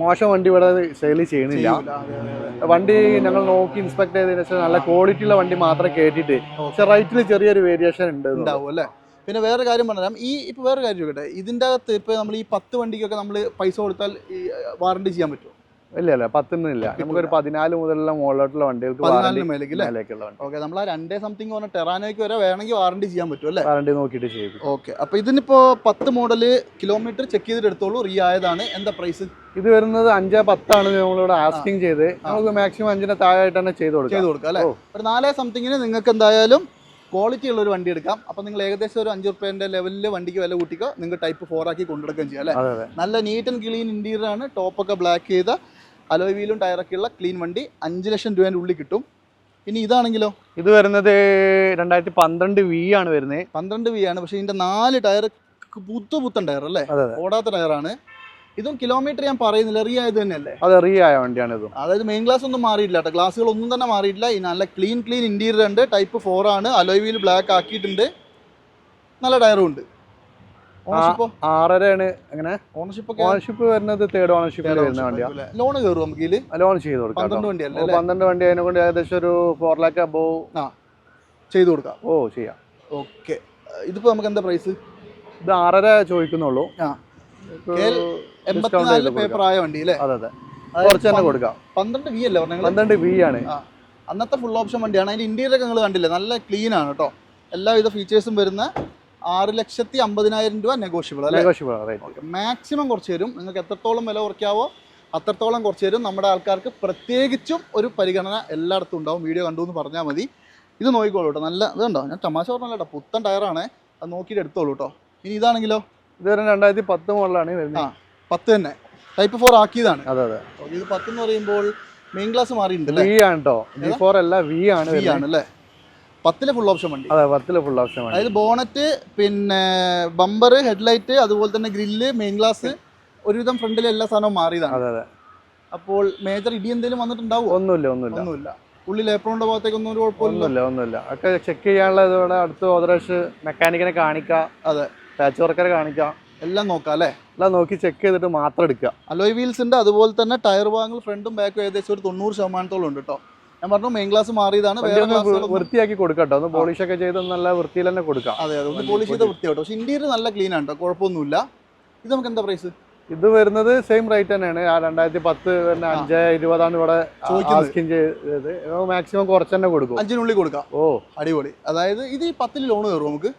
മോശം വണ്ടി ഇവിടെ സെയിൽ ചെയ്യുന്നില്ല. വണ്ടി ഞങ്ങൾ നോക്കി ഇൻസ്പെക്ട് ചെയ്തതിനു ശേഷം നല്ല ക്വാളിറ്റി ഉള്ള വണ്ടി മാത്രം കേട്ടിട്ട് പക്ഷെ റൈറ്റിൽ ചെറിയൊരു വേരിയേഷൻ ഉണ്ട്. ഉണ്ടാവും അല്ലേ? പിന്നെ വേറെ കാര്യം പറഞ്ഞുതരാം. ഈ ഇപ്പൊ വേറെ കാര്യം ചോദിക്കട്ടെ. ഇതിന്റെ അകത്ത് ഇപ്പൊ നമ്മൾ ഈ പത്ത് വണ്ടിക്കൊക്കെ നമ്മൾ പൈസ കൊടുത്താൽ ഈ വാറണ്ടി ചെയ്യാൻ പറ്റും ഇല്ല ഇല്ല പത്തിനില്ല നമുക്കൊരു പതിനാല് മുതലുള്ള മുകളിലോട്ടുള്ള വണ്ടികൾക്ക് മേലേക്കുള്ള ഓക്കെ നമ്മൾ ആ രണ്ടേ സംതിങ് പറഞ്ഞ ടെറാനോയ്ക്ക് വരെ വേണമെങ്കിൽ വാറണ്ടി ചെയ്യാൻ പറ്റും അല്ലേ? വാറണ്ടി നോക്കിയിട്ട് ചെയ്യും ഓക്കെ അപ്പൊ ഇതിനിപ്പോ പത്ത് മോഡൽ കിലോമീറ്റർ ചെക്ക് ചെയ്തിട്ട് എടുത്തോളൂ റീ ആയതാണ്. എന്താ പ്രൈസ് ഇത് വരുന്നത് അഞ്ച് പത്താണ് നമ്മളിവിടെ ആസ്കിങ് ചെയ്ത്. നമുക്ക് മാക്സിമം അഞ്ചിന് താഴെയായിട്ട് തന്നെ ചെയ്ത് കൊടുക്കാം ചെയ്ത് കൊടുക്കാം അല്ലേ. ഒരു നാലേ സംതിങ്ങിന് നിങ്ങൾക്ക് എന്തായാലും ക്വാളിറ്റി ഉള്ള ഒരു വണ്ടി എടുക്കാം. അപ്പൊ നിങ്ങൾ ഏകദേശം ഒരു അഞ്ച് റുപ്യന്റെ ലെവലിൽ വണ്ടിക്ക് വില കൂട്ടിക്കോ. നിങ്ങൾക്ക് ടൈപ്പ് ഫോർ ആക്കി കൊണ്ടുനടക്കുകയും ചെയ്യാം അല്ലേ? നല്ല നീറ്റ് ആൻഡ് ക്ലീൻ ഇന്റീരിയർ ആണ്. ടോപ്പൊക്കെ ബ്ലാക്ക് ചെയ്ത അലോയ് വീലും ടയറൊക്കെ ഉള്ള ക്ലീൻ വണ്ടി അഞ്ച് ലക്ഷം രൂപേന്റെ ഉള്ളിൽ കിട്ടും. ഇനി ഇതാണെങ്കിലോ? ഇത് വരുന്നത് രണ്ടായിരത്തി പന്ത്രണ്ട് വി ആണ് വരുന്നത്. പന്ത്രണ്ട് വി ആണ്. പക്ഷേ ഇതിന്റെ നാല് ടയർ പുത്തു പുത്തൻ ടയർ അല്ലേ? ഓടാത്ത ടയറാണ്. ഇതും കിലോമീറ്റർ ഞാൻ പറയുന്നില്ല. റീ ആയത് തന്നെയല്ലേ? അതെ റീ ആയ വണ്ടിയാണ് ഇതും. അതായത് മെയിൻ ഗ്ലാസ് ഒന്നും മാറിയിട്ടില്ല കേട്ടോ. ഗ്ലാസുകൾ ഒന്നും തന്നെ മാറിയിട്ടില്ല. ഈ നല്ല ക്ലീൻ ക്ലീൻ ഇന്റീരിയർ ഉണ്ട്. ടൈപ്പ് ഫോർ ആണ്. അലോയ് വീൽ ബ്ലാക്ക് ആക്കിയിട്ടുണ്ട്. നല്ല ടയറും ഉണ്ട്. ആറരയാണ് അങ്ങനെ ഓണർഷിപ്പ് ഓണർഷിപ്പ് വരുന്നത് തേർഡ് ഓണർഷിപ്പ് വരുന്ന വണ്ടിയാണ് ലോൺ കയറും നമുക്ക് ലോൺ ചെയ്ത് കൊടുക്കാം പന്ത്രണ്ട് വണ്ടി അതിനെ കൊണ്ട് ഏകദേശം ഒരു ഫോർ ലാക്ക് അബോ ചെയ്ത് കൊടുക്കാം. ഓ ചെയ്യാം. ഓക്കെ ഇതിപ്പോ നമുക്ക് എന്താ പ്രൈസ് ഇത് ആറര ചോദിക്കുന്നുള്ളൂ. ആ. ആയ വണ്ടി അല്ലേ? അതെ അതെ. കുറച്ച് തന്നെ കൊടുക്കാം. പന്ത്രണ്ട് വി അല്ലേ പന്ത്രണ്ട് വി ആണ്. അന്നത്തെ ഫുൾ ഓപ്ഷൻ വണ്ടിയാണ്. അതിന്റെ ഇന്റീരിയർ ഒക്കെ നിങ്ങൾ കണ്ടില്ലേ? നല്ല ക്ലീൻ ആണ് കേട്ടോ. എല്ലാവിധ ഫീച്ചേഴ്സും വരുന്ന ആറ് ലക്ഷത്തി അമ്പതിനായിരം രൂപ നെഗോഷ്യബിൾ അല്ലേ മാക്സിമം കുറച്ച് തരും. നിങ്ങൾക്ക് എത്രത്തോളം വില കുറയ്ക്കാവോ അത്രത്തോളം കുറച്ച് തരും. നമ്മുടെ ആൾക്കാർക്ക് പ്രത്യേകിച്ചും ഒരു പരിഗണന എല്ലായിടത്തും ഉണ്ടാവും. വീഡിയോ കണ്ടു എന്ന് പറഞ്ഞാൽ മതി. ഇത് നോക്കിക്കോളൂ കേട്ടോ നല്ല ഇതുണ്ടോ ഞാൻ തമാശ പറഞ്ഞല്ല കേട്ടോ പുത്തൻ ടയറാണ് അത് നോക്കിയിട്ട് എടുത്തോളൂ കേട്ടോ ഇനി ഇതാണെങ്കിലോ? ഇത് ഒരു രണ്ടായിരത്തി പത്ത് മോഡലാണ് ആ വരുന്നത്. പത്ത് തന്നെ. ടൈപ്പ് ഫോർ ആക്കിയതാണ്. അതെ അതെ. ഇത് പത്ത് എന്ന് പറയുമ്പോൾ മെയിൻ ക്ലാസ് മാറിയിട്ടുണ്ട് വി ആണ് കേട്ടോ വി ഫോർ അല്ല വി ആണ് വി വരുന്നത്. ആണ് അല്ലേ? പത്തിലെ ഫുൾ ഓപ്ഷൻ വണ്ടി. അതെ പത്തിൽ ഫുൾ ഓപ്ഷൻ വണ്ടി. അതായത് ബോണറ്റ് പിന്നെ ബമ്പർ ഹെഡ്ലൈറ്റ് അതുപോലെ തന്നെ ഗ്രില്ല് മെയിൻ ഗ്ലാസ് ഒരുവിധം ഫ്രണ്ടിലെ എല്ലാ സാധനവും മാറിയതാണ്. അതെ അതെ. അപ്പോൾ മേജർ ഇടി എന്തെങ്കിലും വന്നിട്ടുണ്ടാവും? ഒന്നുമില്ല ഒന്നുമില്ല. ഒന്നുമില്ല. ഉള്ളിൽ ഏപ്രോണിന്റെ ഭാഗത്തേക്ക് ഒന്നും ഒരു കുഴപ്പമില്ല. ഒന്നുമില്ല ഒക്കെ ചെക്ക് ചെയ്യാനുള്ള ഇതോടെ അടുത്ത് ഓതറേഷ് മെക്കാനിക്കിനെ കാണിക്കാം. അതെ. പാച്ച് വർക്കറെ കാണിക്കാം. എല്ലാം നോക്കാം അല്ലേ? എല്ലാം നോക്കി ചെക്ക് ചെയ്തിട്ട് മാത്രം എടുക്കുക. അലോയ് വീൽസ് ഉണ്ട്. അതുപോലെ തന്നെ ടയർ ഭാഗങ്ങൾ ഫ്രണ്ടും ബാക്കും ഏകദേശം ഒരു തൊണ്ണൂറ് ശതമാനത്തോളം ഉണ്ട് കേട്ടോ ഞാൻ പറഞ്ഞു മെയിൻ ക്ലാസ് മാറിയതാണ് വൃത്തിയാക്കി കൊടുക്കട്ടോ. ഒന്ന് പോളിഷ് ഒക്കെ ചെയ്ത് നല്ല വൃത്തിയിൽ തന്നെ കൊടുക്കാം. അതെ അതെ പോളിഷ് ചെയ്ത് വൃത്തിയാട്ടോ പക്ഷെ ഇന്ത്യയിൽ നല്ല ക്ലീൻ ആണ് കേട്ടോ കുഴപ്പമൊന്നുമില്ല. ഇത് നമുക്ക് എന്താ പ്രൈസ് ഇത് വരുന്നത് സെയിം റേറ്റ് തന്നെയാണ്. ആ രണ്ടായിരത്തി പത്ത് തന്നെ അഞ്ച് ഇരുപതാണ് ഇവിടെ ചോദിക്കുന്നത്. ആസ്കിങ് ചെയ്തത്. മാക്സിമം കുറച്ച് തന്നെ കൊടുക്കും. അഞ്ചിനുള്ളിൽ കൊടുക്കാം. ഓ. അടിപൊളി. അതായത് ഇത് ഈ പത്തിൽ ലോൺ കയറും നമുക്ക്?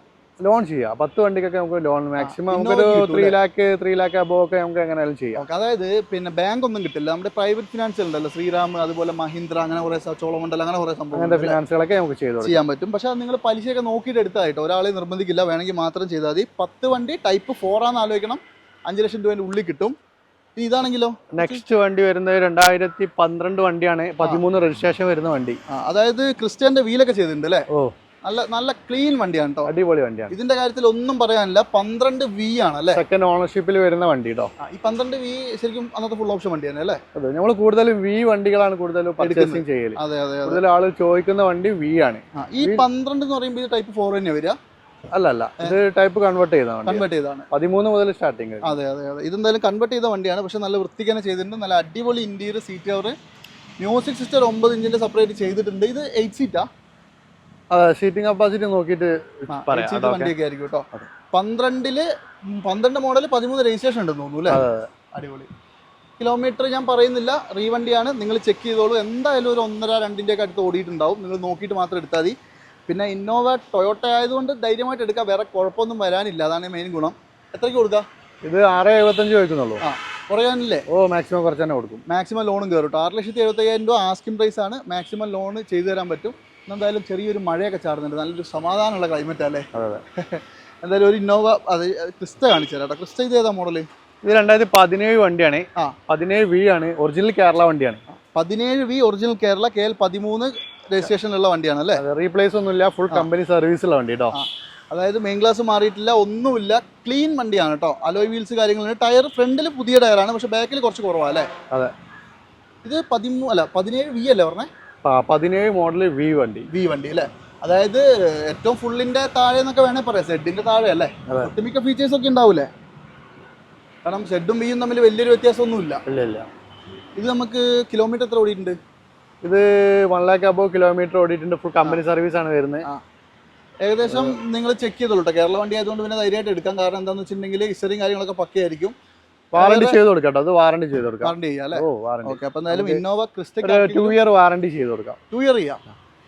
ലോൺ ചെയ്യാം. പത്ത് വണ്ടിക്കൊക്കെ നമുക്ക് ലോൺ മാക്സിമം ഒരു നമുക്കൊരു? Three lakh three lakh above ഒക്കെ നമുക്ക് എങ്ങനെയാലും ചെയ്യാം. അതായത് പിന്നെ ബാങ്ക് ഒന്നും കിട്ടില്ല. നമ്മുടെ പ്രൈവറ്റ് ഫിനാൻസ് ഉണ്ടല്ലോ. ശ്രീറാം അതുപോലെ മഹീന്ദ്ര അങ്ങനെ കുറെ ചോളമണ്ഡലം അങ്ങനെ കുറെ അങ്ങനത്തെ സംഭവം ഫിനാൻസുകളൊക്കെ നമുക്ക് ചെയ്തു ചെയ്യാൻ പറ്റും. പക്ഷെ നിങ്ങൾ പലിശയൊക്കെ നോക്കിയിട്ട് എടുത്തായിട്ട്? ഒരാളെ നിർബന്ധിക്കില്ല. വേണമെങ്കിൽ മാത്രം ചെയ്താൽ മതി. പത്ത് വണ്ടി ടൈപ്പ് ഫോർ ആണെന്ന് ആലോചിക്കണം. അഞ്ച് ലക്ഷം രൂപേന്റെ ഉള്ളിൽ കിട്ടും. ഇതാണെങ്കിലോ? നെക്സ്റ്റ് വണ്ടി വരുന്നത് രണ്ടായിരത്തി പന്ത്രണ്ട് വണ്ടിയാണ്. പതിമൂന്ന് രജിസ്ട്രേഷൻ വരുന്ന വണ്ടി. അതായത് ക്രിസ്ത്യന്റെ വീലൊക്കെ ചെയ്തിട്ടുണ്ട് അല്ലേ? ഓ. നല്ല നല്ല ക്ലീൻ വണ്ടിയാണ് കേട്ടോ അടിപൊളി വണ്ടിയാണ്. ഇതിന്റെ കാര്യത്തിൽ ഒന്നും പറയാനില്ല. പന്ത്രണ്ട് വി ആണ് അല്ലേ? സെക്കൻഡ് ഓണർഷിപ്പിൽ വരുന്ന വണ്ടി കേട്ടോ ഈ പന്ത്രണ്ട് വി ശരിക്കും അന്നത്തെ ഫുൾ ഓപ്ഷൻ വണ്ടിയാണ് അല്ലേ? അതെ നമ്മൾ കൂടുതലും വി വണ്ടികളാണ് കൂടുതലും അതെ അതെ അതെ. കൂടുതൽ ആൾ ചോദിക്കുന്ന വണ്ടി വി ആണ്. ഈ പന്ത്രണ്ട് എന്ന് പറയുമ്പോൾ ഇത് ടൈപ്പ് ഫോർ തന്നെ വരിക? അല്ല അല്ല ഇത് ടൈപ്പ് കൺവേർട്ട് ചെയ്താണ് വണ്ടി കൺവേർട്ട് ചെയ്താണ് പതിമൂന്ന് മുതൽ സ്റ്റാർട്ടിങ് അതെ അതെ അതെ. ഇതെന്തായാലും കൺവേർട്ട് ചെയ്ത വണ്ടിയാണ്. പക്ഷെ നല്ല വൃത്തിക്ക് തന്നെ ചെയ്തിട്ടുണ്ട്. നല്ല അടിപൊളി interior seat cover music system ഒമ്പത് ഇഞ്ചിന്റെ സെപ്പറേറ്റ് ചെയ്തിട്ടുണ്ട്. ഇത് എയ്റ്റ് സീറ്റാ അതെ സീറ്റിംഗ് കപ്പാസിറ്റി നോക്കിയിട്ട്. വണ്ടിയൊക്കെ ആയിരിക്കും കേട്ടോ. പന്ത്രണ്ടിൽ പന്ത്രണ്ട് മോഡൽ പതിമൂന്ന് രജിസ്ട്രേഷൻ ഉണ്ടെന്ന് തോന്നുന്നു അല്ലേ. അടിപൊളി. കിലോമീറ്റർ ഞാൻ പറയുന്നില്ല. റീവണ്ടിയാണ്. നിങ്ങൾ ചെക്ക് ചെയ്തോളൂ. എന്തായാലും ഒരു ഒന്നര രണ്ടിന്റെ ഒക്കെ അടുത്ത് ഓടിയിട്ടുണ്ടാവും. നിങ്ങൾ നോക്കിയിട്ട് മാത്രം എടുത്താൽ മതി. പിന്നെ ഇന്നോവ ടൊയോട്ട ആയതുകൊണ്ട് ധൈര്യമായിട്ട് എടുക്കാം. വേറെ കുഴപ്പമൊന്നും വരാനില്ല. അതാണ് മെയിൻ ഗുണം. എത്രയ്ക്ക് കൊടുക്കുക ഇത് ആറ് എഴുപത്തഞ്ച് ചോദിക്കുന്നുള്ളൂ. ആ കുറയാനില്ലേ? ഓ മാക്സിമം കുറച്ച് തന്നെ കൊടുക്കും. മാക്സിമം ലോണും കയറും കേട്ടോ. ആറ് ലക്ഷത്തി എഴുപത്തയ്യായിരം രൂപ ആസ്കിംഗ് പ്രൈസ് ആണ്. മാക്സിമം ലോൺ ചെയ്തു തരാൻ പറ്റും. എന്തായാലും ചെറിയൊരു മഴയൊക്കെ ചാടുന്നുണ്ട്. നല്ലൊരു സമാധാനമുള്ള ക്ലൈമറ്റ് അല്ലേ? *laughs* എന്തായാലും ഒരു ഇന്നോവ അത് ക്രിസ്റ്റ കാണിച്ചു തരാം ക്രിസ്റ്റ ഇത് ഏതാ മോഡൽ ഇത് രണ്ടായിരത്തി പതിനേഴ് വണ്ടിയാണ്. ആ. പതിനേഴ് വി ആണ്. ഒറിജിനൽ കേരള വണ്ടിയാണ്. പതിനേഴ് V original Kerala K L പതിമൂന്ന് രജിസ്ട്രേഷനിലുള്ള വണ്ടിയാണ് അല്ലേ? റീപ്ലേസ് ഒന്നുമില്ല. ഫുൾ കമ്പനി സർവീസ് ഉള്ള വണ്ടി കേട്ടോ അതായത് മെയിൻ ഗ്ലാസ് മാറിയിട്ടില്ല ഒന്നുമില്ല. ക്ലീൻ വണ്ടിയാണ് കേട്ടോ അലോയ് വീൽസ് കാര്യങ്ങളുണ്ട്. ടയർ ഫ്രണ്ടിൽ പുതിയ ടയറാണ് പക്ഷെ ബാക്കിൽ കുറച്ച് കുറവാണ് അല്ലേ? അതെ. ഇത് പതിമൂ അല്ല പതിനേഴ് വി അല്ലേ പറഞ്ഞേ? പതിനേഴ് മോഡൽ വി വണ്ടി. വി വണ്ടി അല്ലേ? അതായത് ഏറ്റവും ഫുള്ളിന്റെ താഴെ എന്നൊക്കെ വേണേൽ പറയാം. സെഡിന്റെ താഴെ അല്ലേ. ഒട്ടുമിക്ക ഫീച്ചേഴ്സ് ഒക്കെ ഉണ്ടാവൂലേ? കാരണം ഷെഡും വിയും തമ്മിൽ വലിയൊരു വ്യത്യാസമൊന്നുമില്ല. ഇല്ല ഇല്ല. ഇത് നമുക്ക് കിലോമീറ്റർ എത്ര ഓടിയിട്ടുണ്ട്? ഇത് വൺ ലാക്ക് അബോ കിലോമീറ്റർ ഓടിയിട്ടുണ്ട്. ഫുൾ കമ്പനി സർവീസ് ആണ് വരുന്നത്. ഏകദേശം നിങ്ങൾ ചെക്ക് ചെയ്തോളൂ കേരള വണ്ടി ആയതുകൊണ്ട് പിന്നെ ധൈര്യമായിട്ട് എടുക്കാം. കാരണം എന്താണെന്ന് വെച്ചിട്ടുണ്ടെങ്കിൽ ഹിസ്റ്ററിയും കാര്യങ്ങളൊക്കെ പക്കയായിരിക്കും. വാറണ്ടി ചെയ്ത് കൊടുക്കാം അത് വാറണ്ടി ചെയ്ത് കൊടുക്കാം. വാറണ്ടി ചെയ്യാം അല്ലേ? ഓ വാറണ്ടി ഓക്കെ അപ്പൊ എന്തായാലും Innova Crysta two year warranty ചെയ്ത് കൊടുക്കാം. ടു ഇയർ ചെയ്യാം.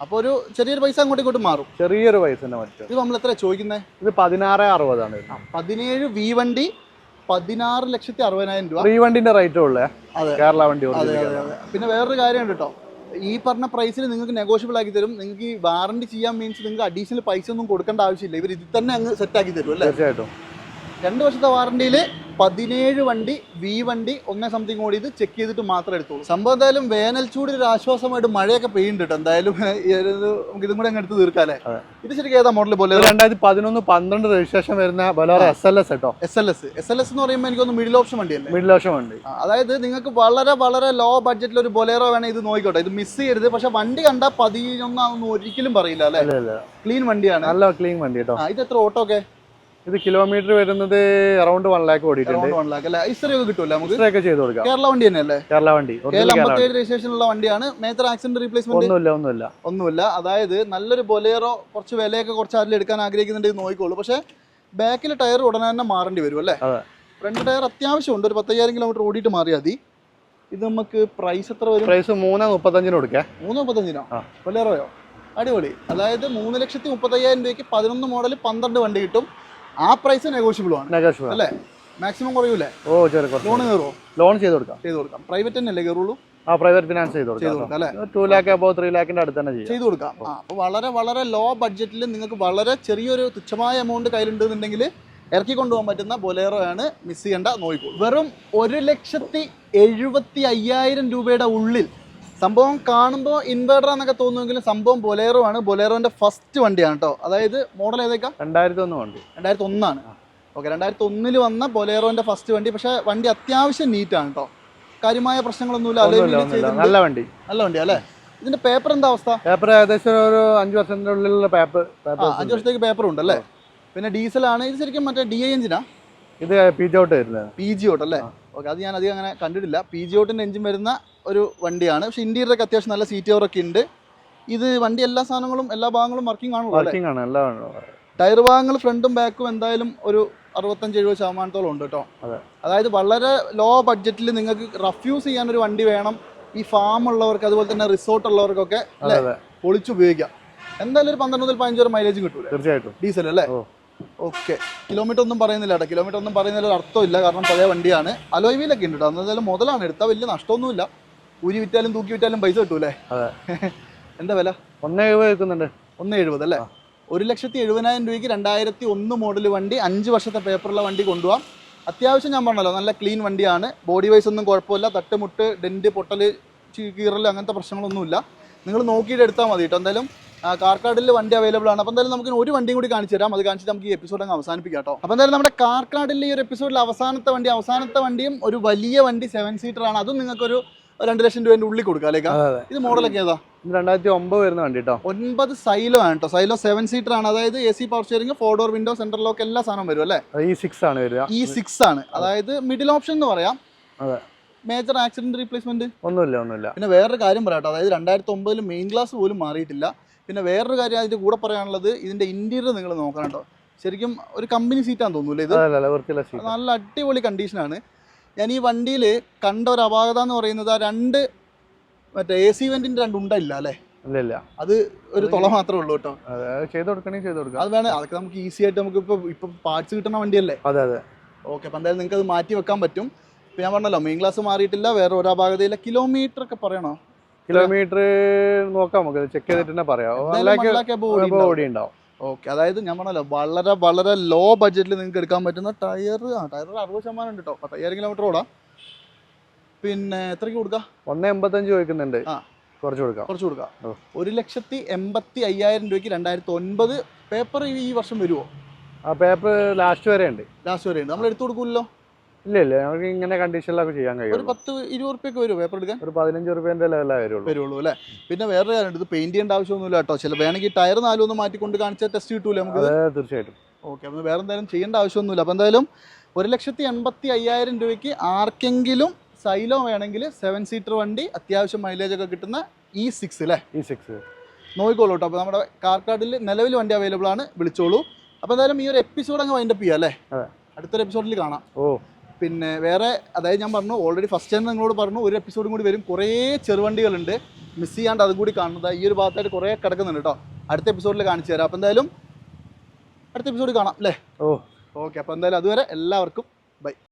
അപ്പോൾ ഒരു ചെറിയൊരു പൈസ അങ്ങോട്ടും ഇങ്ങോട്ടും മാറും. ചെറിയൊരു പൈസ തന്നെ ഇത് നമ്മൾ എത്ര ചോദിക്കുന്നേ? ഇത് പതിനാറ് അറുപതാണ്. പതിനേഴ് വി വണ്ടി പതിനാറ് ലക്ഷത്തി അറുപതിനായിരം രൂപ. ഫ്രീ വണ്ടിന്റെ റേറ്റ് ഉള്ളേ. കേരള വണ്ടി പിന്നെ വേറൊരു കാര്യമുണ്ട് കേട്ടോ. ഈ പറഞ്ഞ പ്രൈസിൽ നിങ്ങൾക്ക് നെഗോഷ്യബിൾ ആക്കി തരും. നിങ്ങൾക്ക് ഈ വാറണ്ടി ചെയ്യാൻ മീൻസ് നിങ്ങൾക്ക് അഡീഷണൽ പൈസ ഒന്നും കൊടുക്കേണ്ട ആവശ്യമില്ല. ഇവർ ഇതിൽ തന്നെ അങ്ങ് സെറ്റ് ആക്കി തരും അല്ലേ? തീർച്ചയായിട്ടും. രണ്ട് വർഷത്തെ വാറണ്ടിയിൽ പതിനേഴ് വണ്ടി വി വണ്ടി ഒന്നേ സംതിങ് കൂടി ഇത് ചെക്ക് ചെയ്തിട്ട് മാത്രമേ എടുത്തുള്ളൂ. സംഭവം എന്തായാലും വേനൽ ചൂട് ഒരു ആശ്വാസമായിട്ട് മഴയൊക്കെ പെയ്യുന്നുണ്ട്. കേട്ടോ എന്തായാലും *laughs* നമുക്ക് ഇതും കൂടെ അങ്ങ് എടുത്ത് തീർക്കാല്ലേ ഇത് ശരിക്കും ഏതാ മോഡൽ പോലെ? രണ്ടായിരത്തി പതിനൊന്ന് പന്ത്രണ്ട് രജിസ്ട്രേഷൻ വരുന്ന ബലോറ എസ് എൽ എസ് കേട്ടോ S L S S L S എന്ന് പറയുമ്പോൾ എനിക്കൊന്ന് മിഡിൽ ഓപ്ഷൻ വണ്ടിയല്ലേ മിഡിൽ ഓപ്ഷൻ വണ്ടി. അതായത് നിങ്ങൾക്ക് വളരെ വളരെ ലോ ബഡ്ജറ്റിൽ ഒരു ബൊലേറോ വേണേൽ ഇത് നോക്കിക്കോട്ടെ. ഇത് മിസ് ചെയ്യരുത്. പക്ഷെ വണ്ടി കണ്ടാൽ പതിനൊന്നാണെന്ന് ഒരിക്കലും പറയില്ല അല്ലേ? ക്ലീൻ വണ്ടിയാണ്. നല്ല ക്ലീൻ വണ്ടി കേട്ടോ ഇത് എത്ര ഓട്ടോ ഒക്കെ? ഇത് കിലോമീറ്റർ വരുന്നത് അറൗണ്ട് വൺ ലാക്ക് ഓടിയിട്ടുണ്ട്. വൺ ലാക്ക് അല്ലേ? ഐസറി ഒക്കെ കിട്ടുമല്ലേ നമുക്ക്? ഇത്രയൊക്കെ ചെയ്ത് കൊടുക്കാം. കേരള വണ്ടി തന്നെയല്ലേ? കേരള വണ്ടി. അമ്പത്തേഴ് ഉള്ള വണ്ടിയാണ്. മേജർ ആക്സിഡന്റ് റീപ്ലേസ്മെന്റ് ഒന്നുമില്ല ഒന്നുമില്ല. ഒന്നുമില്ല. അതായത് നല്ലൊരു ബൊലേറോ കുറച്ച് വിലയൊക്കെ കുറച്ച് അതിൽ എടുക്കാൻ ആഗ്രഹിക്കുന്നുണ്ടെങ്കിൽ നോക്കിക്കോളൂ. പക്ഷേ ബാക്കിലെ ടയർ ഉടനെ തന്നെ മാറേണ്ടി വരും അല്ലേ. ഫ്രണ്ട് ടയർ അത്യാവശ്യം ഉണ്ട് ഒരു പത്തയ്യായിരം കിലോമീറ്റർ ഓടിയിട്ട് മാറിയാൽ മതി. ഇത് നമുക്ക് പ്രൈസ് എത്ര വരും? പ്രൈസ് മൂന്ന് മുപ്പത്തഞ്ചിന് കൊടുക്കാം. മൂന്ന് മുപ്പത്തഞ്ചിനോ. ബൊലേറോയോ? അടിപൊളി. അതായത് മൂന്ന് ലക്ഷത്തി മുപ്പത്തയ്യായിരം രൂപയ്ക്ക് പതിനൊന്ന് മോഡൽ പന്ത്രണ്ട് വണ്ടി കിട്ടും. ആ പ്രൈസ് നെഗോഷ്യബിൾ ആണ്. നെഗോഷ്യബിൾ അല്ലേ? മാക്സിമം കുറയൂലേ? ഓ ചെറിയ ലോൺ കയറുമോ ലോൺ ചെയ്ത് കൊടുക്കാം. ചെയ്ത് കൊടുക്കാം. പ്രൈവറ്റ് തന്നെയല്ലേ കയറുള്ളൂ ആ പ്രൈവറ്റ് ഫിനാൻസ് ചെയ്ത് കൊടുക്കാം കൊടുക്കാം അല്ലേ? ടു ലാക്ക് അബോ ത്രീ ലാക്കിന്റെ അടുത്ത് തന്നെ ചെയ്ത് കൊടുക്കാം. ആ അപ്പോൾ വളരെ വളരെ ലോ ബഡ്ജറ്റിൽ നിങ്ങൾക്ക് വളരെ ചെറിയൊരു തുച്ഛമായ എമൗണ്ട് കയ്യിലുണ്ടെന്നുണ്ടെങ്കിൽ ഇറക്കി കൊണ്ടുപോകാൻ പറ്റുന്ന ബൊലേറോ ആണ് മിസ് ചെയ്യേണ്ട നോയിക്കോ വെറും ഒരു ലക്ഷത്തി എഴുപത്തി അയ്യായിരം രൂപയുടെ ഉള്ളിൽ സംഭവം കാണുമ്പോൾ ഇൻവേർട്ടർ എന്നൊക്കെ തോന്നുമെങ്കിലും സംഭവം ബൊലേറോ ആണ്. ബൊലേറോന്റെ ഫസ്റ്റ് വണ്ടിയാണ് കേട്ടോ അതായത് മോഡൽ ഏതൊക്കെ രണ്ടായിരത്തി ഒന്ന് വണ്ടി. രണ്ടായിരത്തി ഒന്നാണ് ഓക്കെ രണ്ടായിരത്തി ഒന്നിൽ വന്ന ബൊലേറോന്റെ ഫസ്റ്റ് വണ്ടി. പക്ഷേ വണ്ടി അത്യാവശ്യം നീറ്റാണ് കേട്ടോ കാര്യമായ പ്രശ്നങ്ങളൊന്നുമില്ല. നല്ല വണ്ടി. നല്ല വണ്ടി അല്ലേ? ഇതിന്റെ പേപ്പർ എന്താ അവസ്ഥ? പേപ്പർ ഏകദേശം ഒരു അഞ്ച് വർഷത്തിന്റെ ഉള്ളിലുള്ള പേപ്പർ അഞ്ചു അഞ്ച് വർഷത്തേക്ക് പേപ്പർ ഉണ്ട് അല്ലേ? പിന്നെ ഡീസലാണ് ഇത് ശരിക്കും മറ്റേ ഡി ഐ എഞ്ചിനാ ഇത് പി ജി ഔട്ട് വരുന്നത്. പി ജി ഔട്ട് അല്ലേ? ഓക്കെ അത് ഞാൻ അധികം അങ്ങനെ കണ്ടിട്ടില്ല. പി ജി ഓട്ടിന്റെ എഞ്ചിൻ വരുന്ന ഒരു വണ്ടിയാണ്. പക്ഷെ ഇന്റീരിയറൊക്കെ അത്യാവശ്യം നല്ല സീറ്റ് കവറൊക്കെ ഉണ്ട്. ഇത് വണ്ടി എല്ലാ സാധനങ്ങളും എല്ലാ ഭാഗങ്ങളും വർക്കിംഗ് വർക്കിംഗ് ആണ് എല്ലാം ടയർ ഭാഗങ്ങൾ ഫ്രണ്ടും ബാക്കും എന്തായാലും ഒരു അറുപത്തഞ്ച് എഴുപത് ശതമാനത്തോളം ഉണ്ട് കേട്ടോ. അതെ. അതായത് വളരെ ലോ ബഡ്ജറ്റിൽ നിങ്ങൾക്ക് റഫ്യൂസ് ചെയ്യാൻ ഒരു വണ്ടി വേണം. ഈ ഫാം ഉള്ളവർക്ക് അതുപോലെ തന്നെ റിസോർട്ട് ഉള്ളവർക്കൊക്കെ അതെ അല്ലേ? അതെ പൊളിച്ച് ഉപയോഗിക്കാം എന്തായാലും ഒരു പന്ത്രണ്ട് മുതൽ പതിനഞ്ച് വരെ മൈലേജ് കിട്ടൂല? തീർച്ചയായിട്ടും. ഡീസൽ അല്ലേ. ഓക്കെ കിലോമീറ്റർ ഒന്നും പറയുന്നില്ല കേട്ടോ. കിലോമീറ്റർ ഒന്നും പറയുന്നതിൽ ഒരു അർത്ഥമില്ല കാരണം പഴയ വണ്ടിയാണ്. അലോയ് വീലൊക്കെ ഉണ്ട് കേട്ടോ. എന്തായാലും മുതലാണ്. എടുത്താൽ വലിയ നഷ്ടമൊന്നുമില്ല. ഊരി വിറ്റാലും തൂക്കി വിറ്റാലും പൈസ കിട്ടൂലേ അതെ. *laughs* എന്താ വില? ഒന്നേ എഴുപത് വെക്കുന്നുണ്ട് ഒന്ന് എഴുപത് അല്ലേ? ഒരു ലക്ഷത്തി എഴുപതിനായിരം രൂപയ്ക്ക് രണ്ടായിരത്തി ഒന്ന് മോഡൽ വണ്ടി അഞ്ച് വർഷത്തെ പേപ്പറുള്ള വണ്ടി കൊണ്ടുപോകാം അത്യാവശ്യം ഞാൻ പറഞ്ഞല്ലോ നല്ല ക്ലീൻ വണ്ടിയാണ്. ബോഡി വൈസ് ഒന്നും കുഴപ്പമില്ല. തട്ടുമുട്ട് ഡെന്റ് പൊട്ടൽ കീറൽ അങ്ങനത്തെ പ്രശ്നങ്ങളൊന്നുമില്ല. നിങ്ങൾ നോക്കിയിട്ട് എടുത്താൽ മതി കേട്ടോ. എന്തായാലും കാർക്കാടിൽ വണ്ടി അവൈലബിൾ ആണ്. അപ്പോൾ എന്തായാലും നമുക്ക് ഒരു വണ്ടിയും കൂടി കാണിച്ചു തരാം. അത് കാണിച്ചിട്ട് നമുക്ക് ഈ എപ്പിസോഡ് അങ്ങ് അവസാനിപ്പിക്കാം കേട്ടോ. അപ്പോൾ എന്തായാലും നമ്മുടെ കാർക്കാടിൽ ഈ ഒരു എപ്പിസോഡിൽ അവസാനത്തെ വണ്ടി അവസാനത്തെ വണ്ടിയും ഒരു വലിയ വണ്ടി സെവൻ സീറ്റർ ആണ്. അതും നിങ്ങൾക്കൊരു രണ്ട് ലക്ഷം രൂപേന്റെ ഉള്ളിൽ കൊടുക്കാം അല്ലേ ഇത് മോഡലൊക്കെ ഏതാ? രണ്ടായിരത്തി ഒമ്പത് വരുന്ന വണ്ടി കേട്ടോ ഒൻപത് സൈലോ ആണ് കേട്ടോ സൈലോ സെവൻ സീറ്റർ ആണ്. അതായത് A C power steering four door window central lock എല്ലാ സാധനം വരും അല്ലേ? ഈ സിക്സ് ആണ് വരിക. ഈ സിക്സ് ആണ്. അതായത് മിഡിൽ ഓപ്ഷൻ എന്ന് പറയാം. അതെ. മേജർ ആക്സിഡന്റ് റീപ്ലേസ്മെന്റ് ഒന്നുമില്ല ഒന്നുമില്ല. പിന്നെ വേറൊരു കാര്യം പറയാട്ടോ അതായത് രണ്ടായിരത്തി ഒമ്പതിൽ മെയിൻ ഗ്ലാസ് പോലും മാറിയിട്ടില്ല. പിന്നെ വേറൊരു കാര്യം അതിന്റെ കൂടെ പറയാനുള്ളത് ഇതിന്റെ ഇന്റീരിയർ നിങ്ങൾ നോക്കണം കേട്ടോ ശരിക്കും ഒരു കമ്പനി സീറ്റാന്ന് തോന്നുന്നു ഇത്? നല്ല അടിപൊളി കണ്ടീഷനാണ് ഞാൻ ഈ വണ്ടിയിൽ കണ്ട ഒരു അപാകത എന്ന് പറയുന്നത് ആ രണ്ട് മറ്റേ എ സി വെന്റിന്റെ രണ്ട് ഉണ്ടല്ല അല്ലേ? ഇല്ല അത് ഒരു തുള മാത്രമേ ഉള്ളൂ കേട്ടോ. ചെയ്ത് കൊടുക്കണേ ചെയ്ത് കൊടുക്കാം. അത് വേണം അതൊക്കെ നമുക്ക് ഈസി ആയിട്ട് നമുക്ക് ഇപ്പൊ ഇപ്പൊ പാർട്സ് കിട്ടുന്ന വണ്ടിയല്ലേ? അതെ അതെ. ഓക്കെ അപ്പൊ എന്തായാലും നിങ്ങൾക്ക് അത് മാറ്റി വെക്കാൻ പറ്റും. ഇപ്പൊ ഞാൻ പറഞ്ഞല്ലോ മെയിൻ ക്ലാസ് മാറിയിട്ടില്ല വേറെ ഒരു അപാകതയില്ല. കിലോമീറ്റർ ഒക്കെ പറയണോ? കിലോമീറ്റർ നോക്കാം നമുക്ക് ചെക്ക് ചെയ്തിട്ട് തന്നെ പറയാം. ഓടി ഉണ്ടാവും. ഓക്കെ അതായത് ഞാൻ പറഞ്ഞല്ലോ വളരെ വളരെ ലോ ബഡ്ജറ്റിൽ നിങ്ങൾക്ക് എടുക്കാൻ പറ്റുന്ന ടയർ ആ ടയർ അറുപത് ശതമാനം ഉണ്ട് കേട്ടോ പത്തയ്യായിരം കിലോമീറ്റർ ഓടാം. പിന്നെ എത്രയ്ക്ക് കൊടുക്കാം? ഒന്ന് എൺപത്തഞ്ച് ചോദിക്കുന്നുണ്ട്. ആ. കുറച്ച് കൊടുക്കാം. കുറച്ച് കൊടുക്കാം. ഒരു ലക്ഷത്തി എൺപത്തി അയ്യായിരം രൂപയ്ക്ക് രണ്ടായിരത്തി ഒൻപത് പേപ്പർ ഈ വർഷം വരുമോ ആ പേപ്പർ ലാസ്റ്റ് വരെ ഉണ്ട്. ലാസ്റ്റ് വരെ ഉണ്ട്. നമ്മൾ എടുത്തു കൊടുക്കൂല്ലോ ഇല്ല ഇല്ല നമുക്ക് ഇങ്ങനെ കണ്ടീഷനിലൊക്കെ ചെയ്യാൻ ഒരു കഴിയുള്ളൂ. പത്ത് ഇരുപത് റുപ്യൊക്കെ വരുമോ പേപ്പർ എടുക്കാൻ? ഒരു പതിനഞ്ച് റുപ്യന്റെ ലെവലേ വരുള്ളൂ. വരുള്ളൂ അല്ലേ? പിന്നെ വേറൊരു കാര്യം ഇത് പെയിന്റ് ചെയ്യേണ്ട ആവശ്യമൊന്നുമില്ല കേട്ടോ. ചില വേണമെങ്കിൽ ടയർ നാലും ഒന്ന് മാറ്റിക്കൊണ്ട് കാണിച്ചാൽ ടെസ്റ്റ് കിട്ടൂലേ നമുക്ക്? അതെ തീർച്ചയായിട്ടും. ഓക്കെ അപ്പോൾ വേറെ എന്തായാലും ചെയ്യേണ്ട ആവശ്യമൊന്നുമില്ല. അപ്പോൾ എന്തായാലും ഒരു ലക്ഷത്തി എൺപത്തി അയ്യായിരം രൂപയ്ക്ക് ആർക്കെങ്കിലും സൈലോ വേണമെങ്കിൽ സെവൻ സീറ്റർ വണ്ടി അത്യാവശ്യം മൈലേജ് ഒക്കെ കിട്ടുന്ന ഇ സിക്സ് അല്ലേ? ഇ സിക്സ് നോക്കിക്കോളൂ കേട്ടോ. അപ്പോൾ നമ്മുടെ കാർക്കാർഡിൽ നിലവിൽ വണ്ടി അവൈലബിൾ ആണ്. വിളിച്ചോളൂ. അപ്പോൾ എന്തായാലും ഈ ഒരു എപ്പിസോഡ് അങ്ങ് വൈൻഡപ്പ് ചെയ്യാം അല്ലേ. അടുത്തൊരു എപ്പിസോഡിൽ കാണാം. ഓ. പിന്നെ വേറെ അതായത് ഞാൻ പറഞ്ഞു ഓൾറെഡി ഫസ്റ്റ് ടൈം നിങ്ങളോട് പറഞ്ഞു ഒരു എപ്പിസോഡും കൂടി വരും. കുറേ ചെറുവണ്ടികളുണ്ട്. മിസ് ചെയ്യാണ്ട് അതും കൂടി കാണുന്നത്. ഈ ഒരു ഭാഗത്തായിട്ട് കുറേ കിടക്കുന്നുണ്ട് കേട്ടോ അടുത്ത എപ്പിസോഡിൽ കാണിച്ചു തരാം. അപ്പോൾ എന്തായാലും അടുത്ത എപ്പിസോഡ് കാണാം അല്ലേ ഓ. ഓക്കെ അപ്പോൾ എന്തായാലും അതുവരെ എല്ലാവർക്കും ബൈ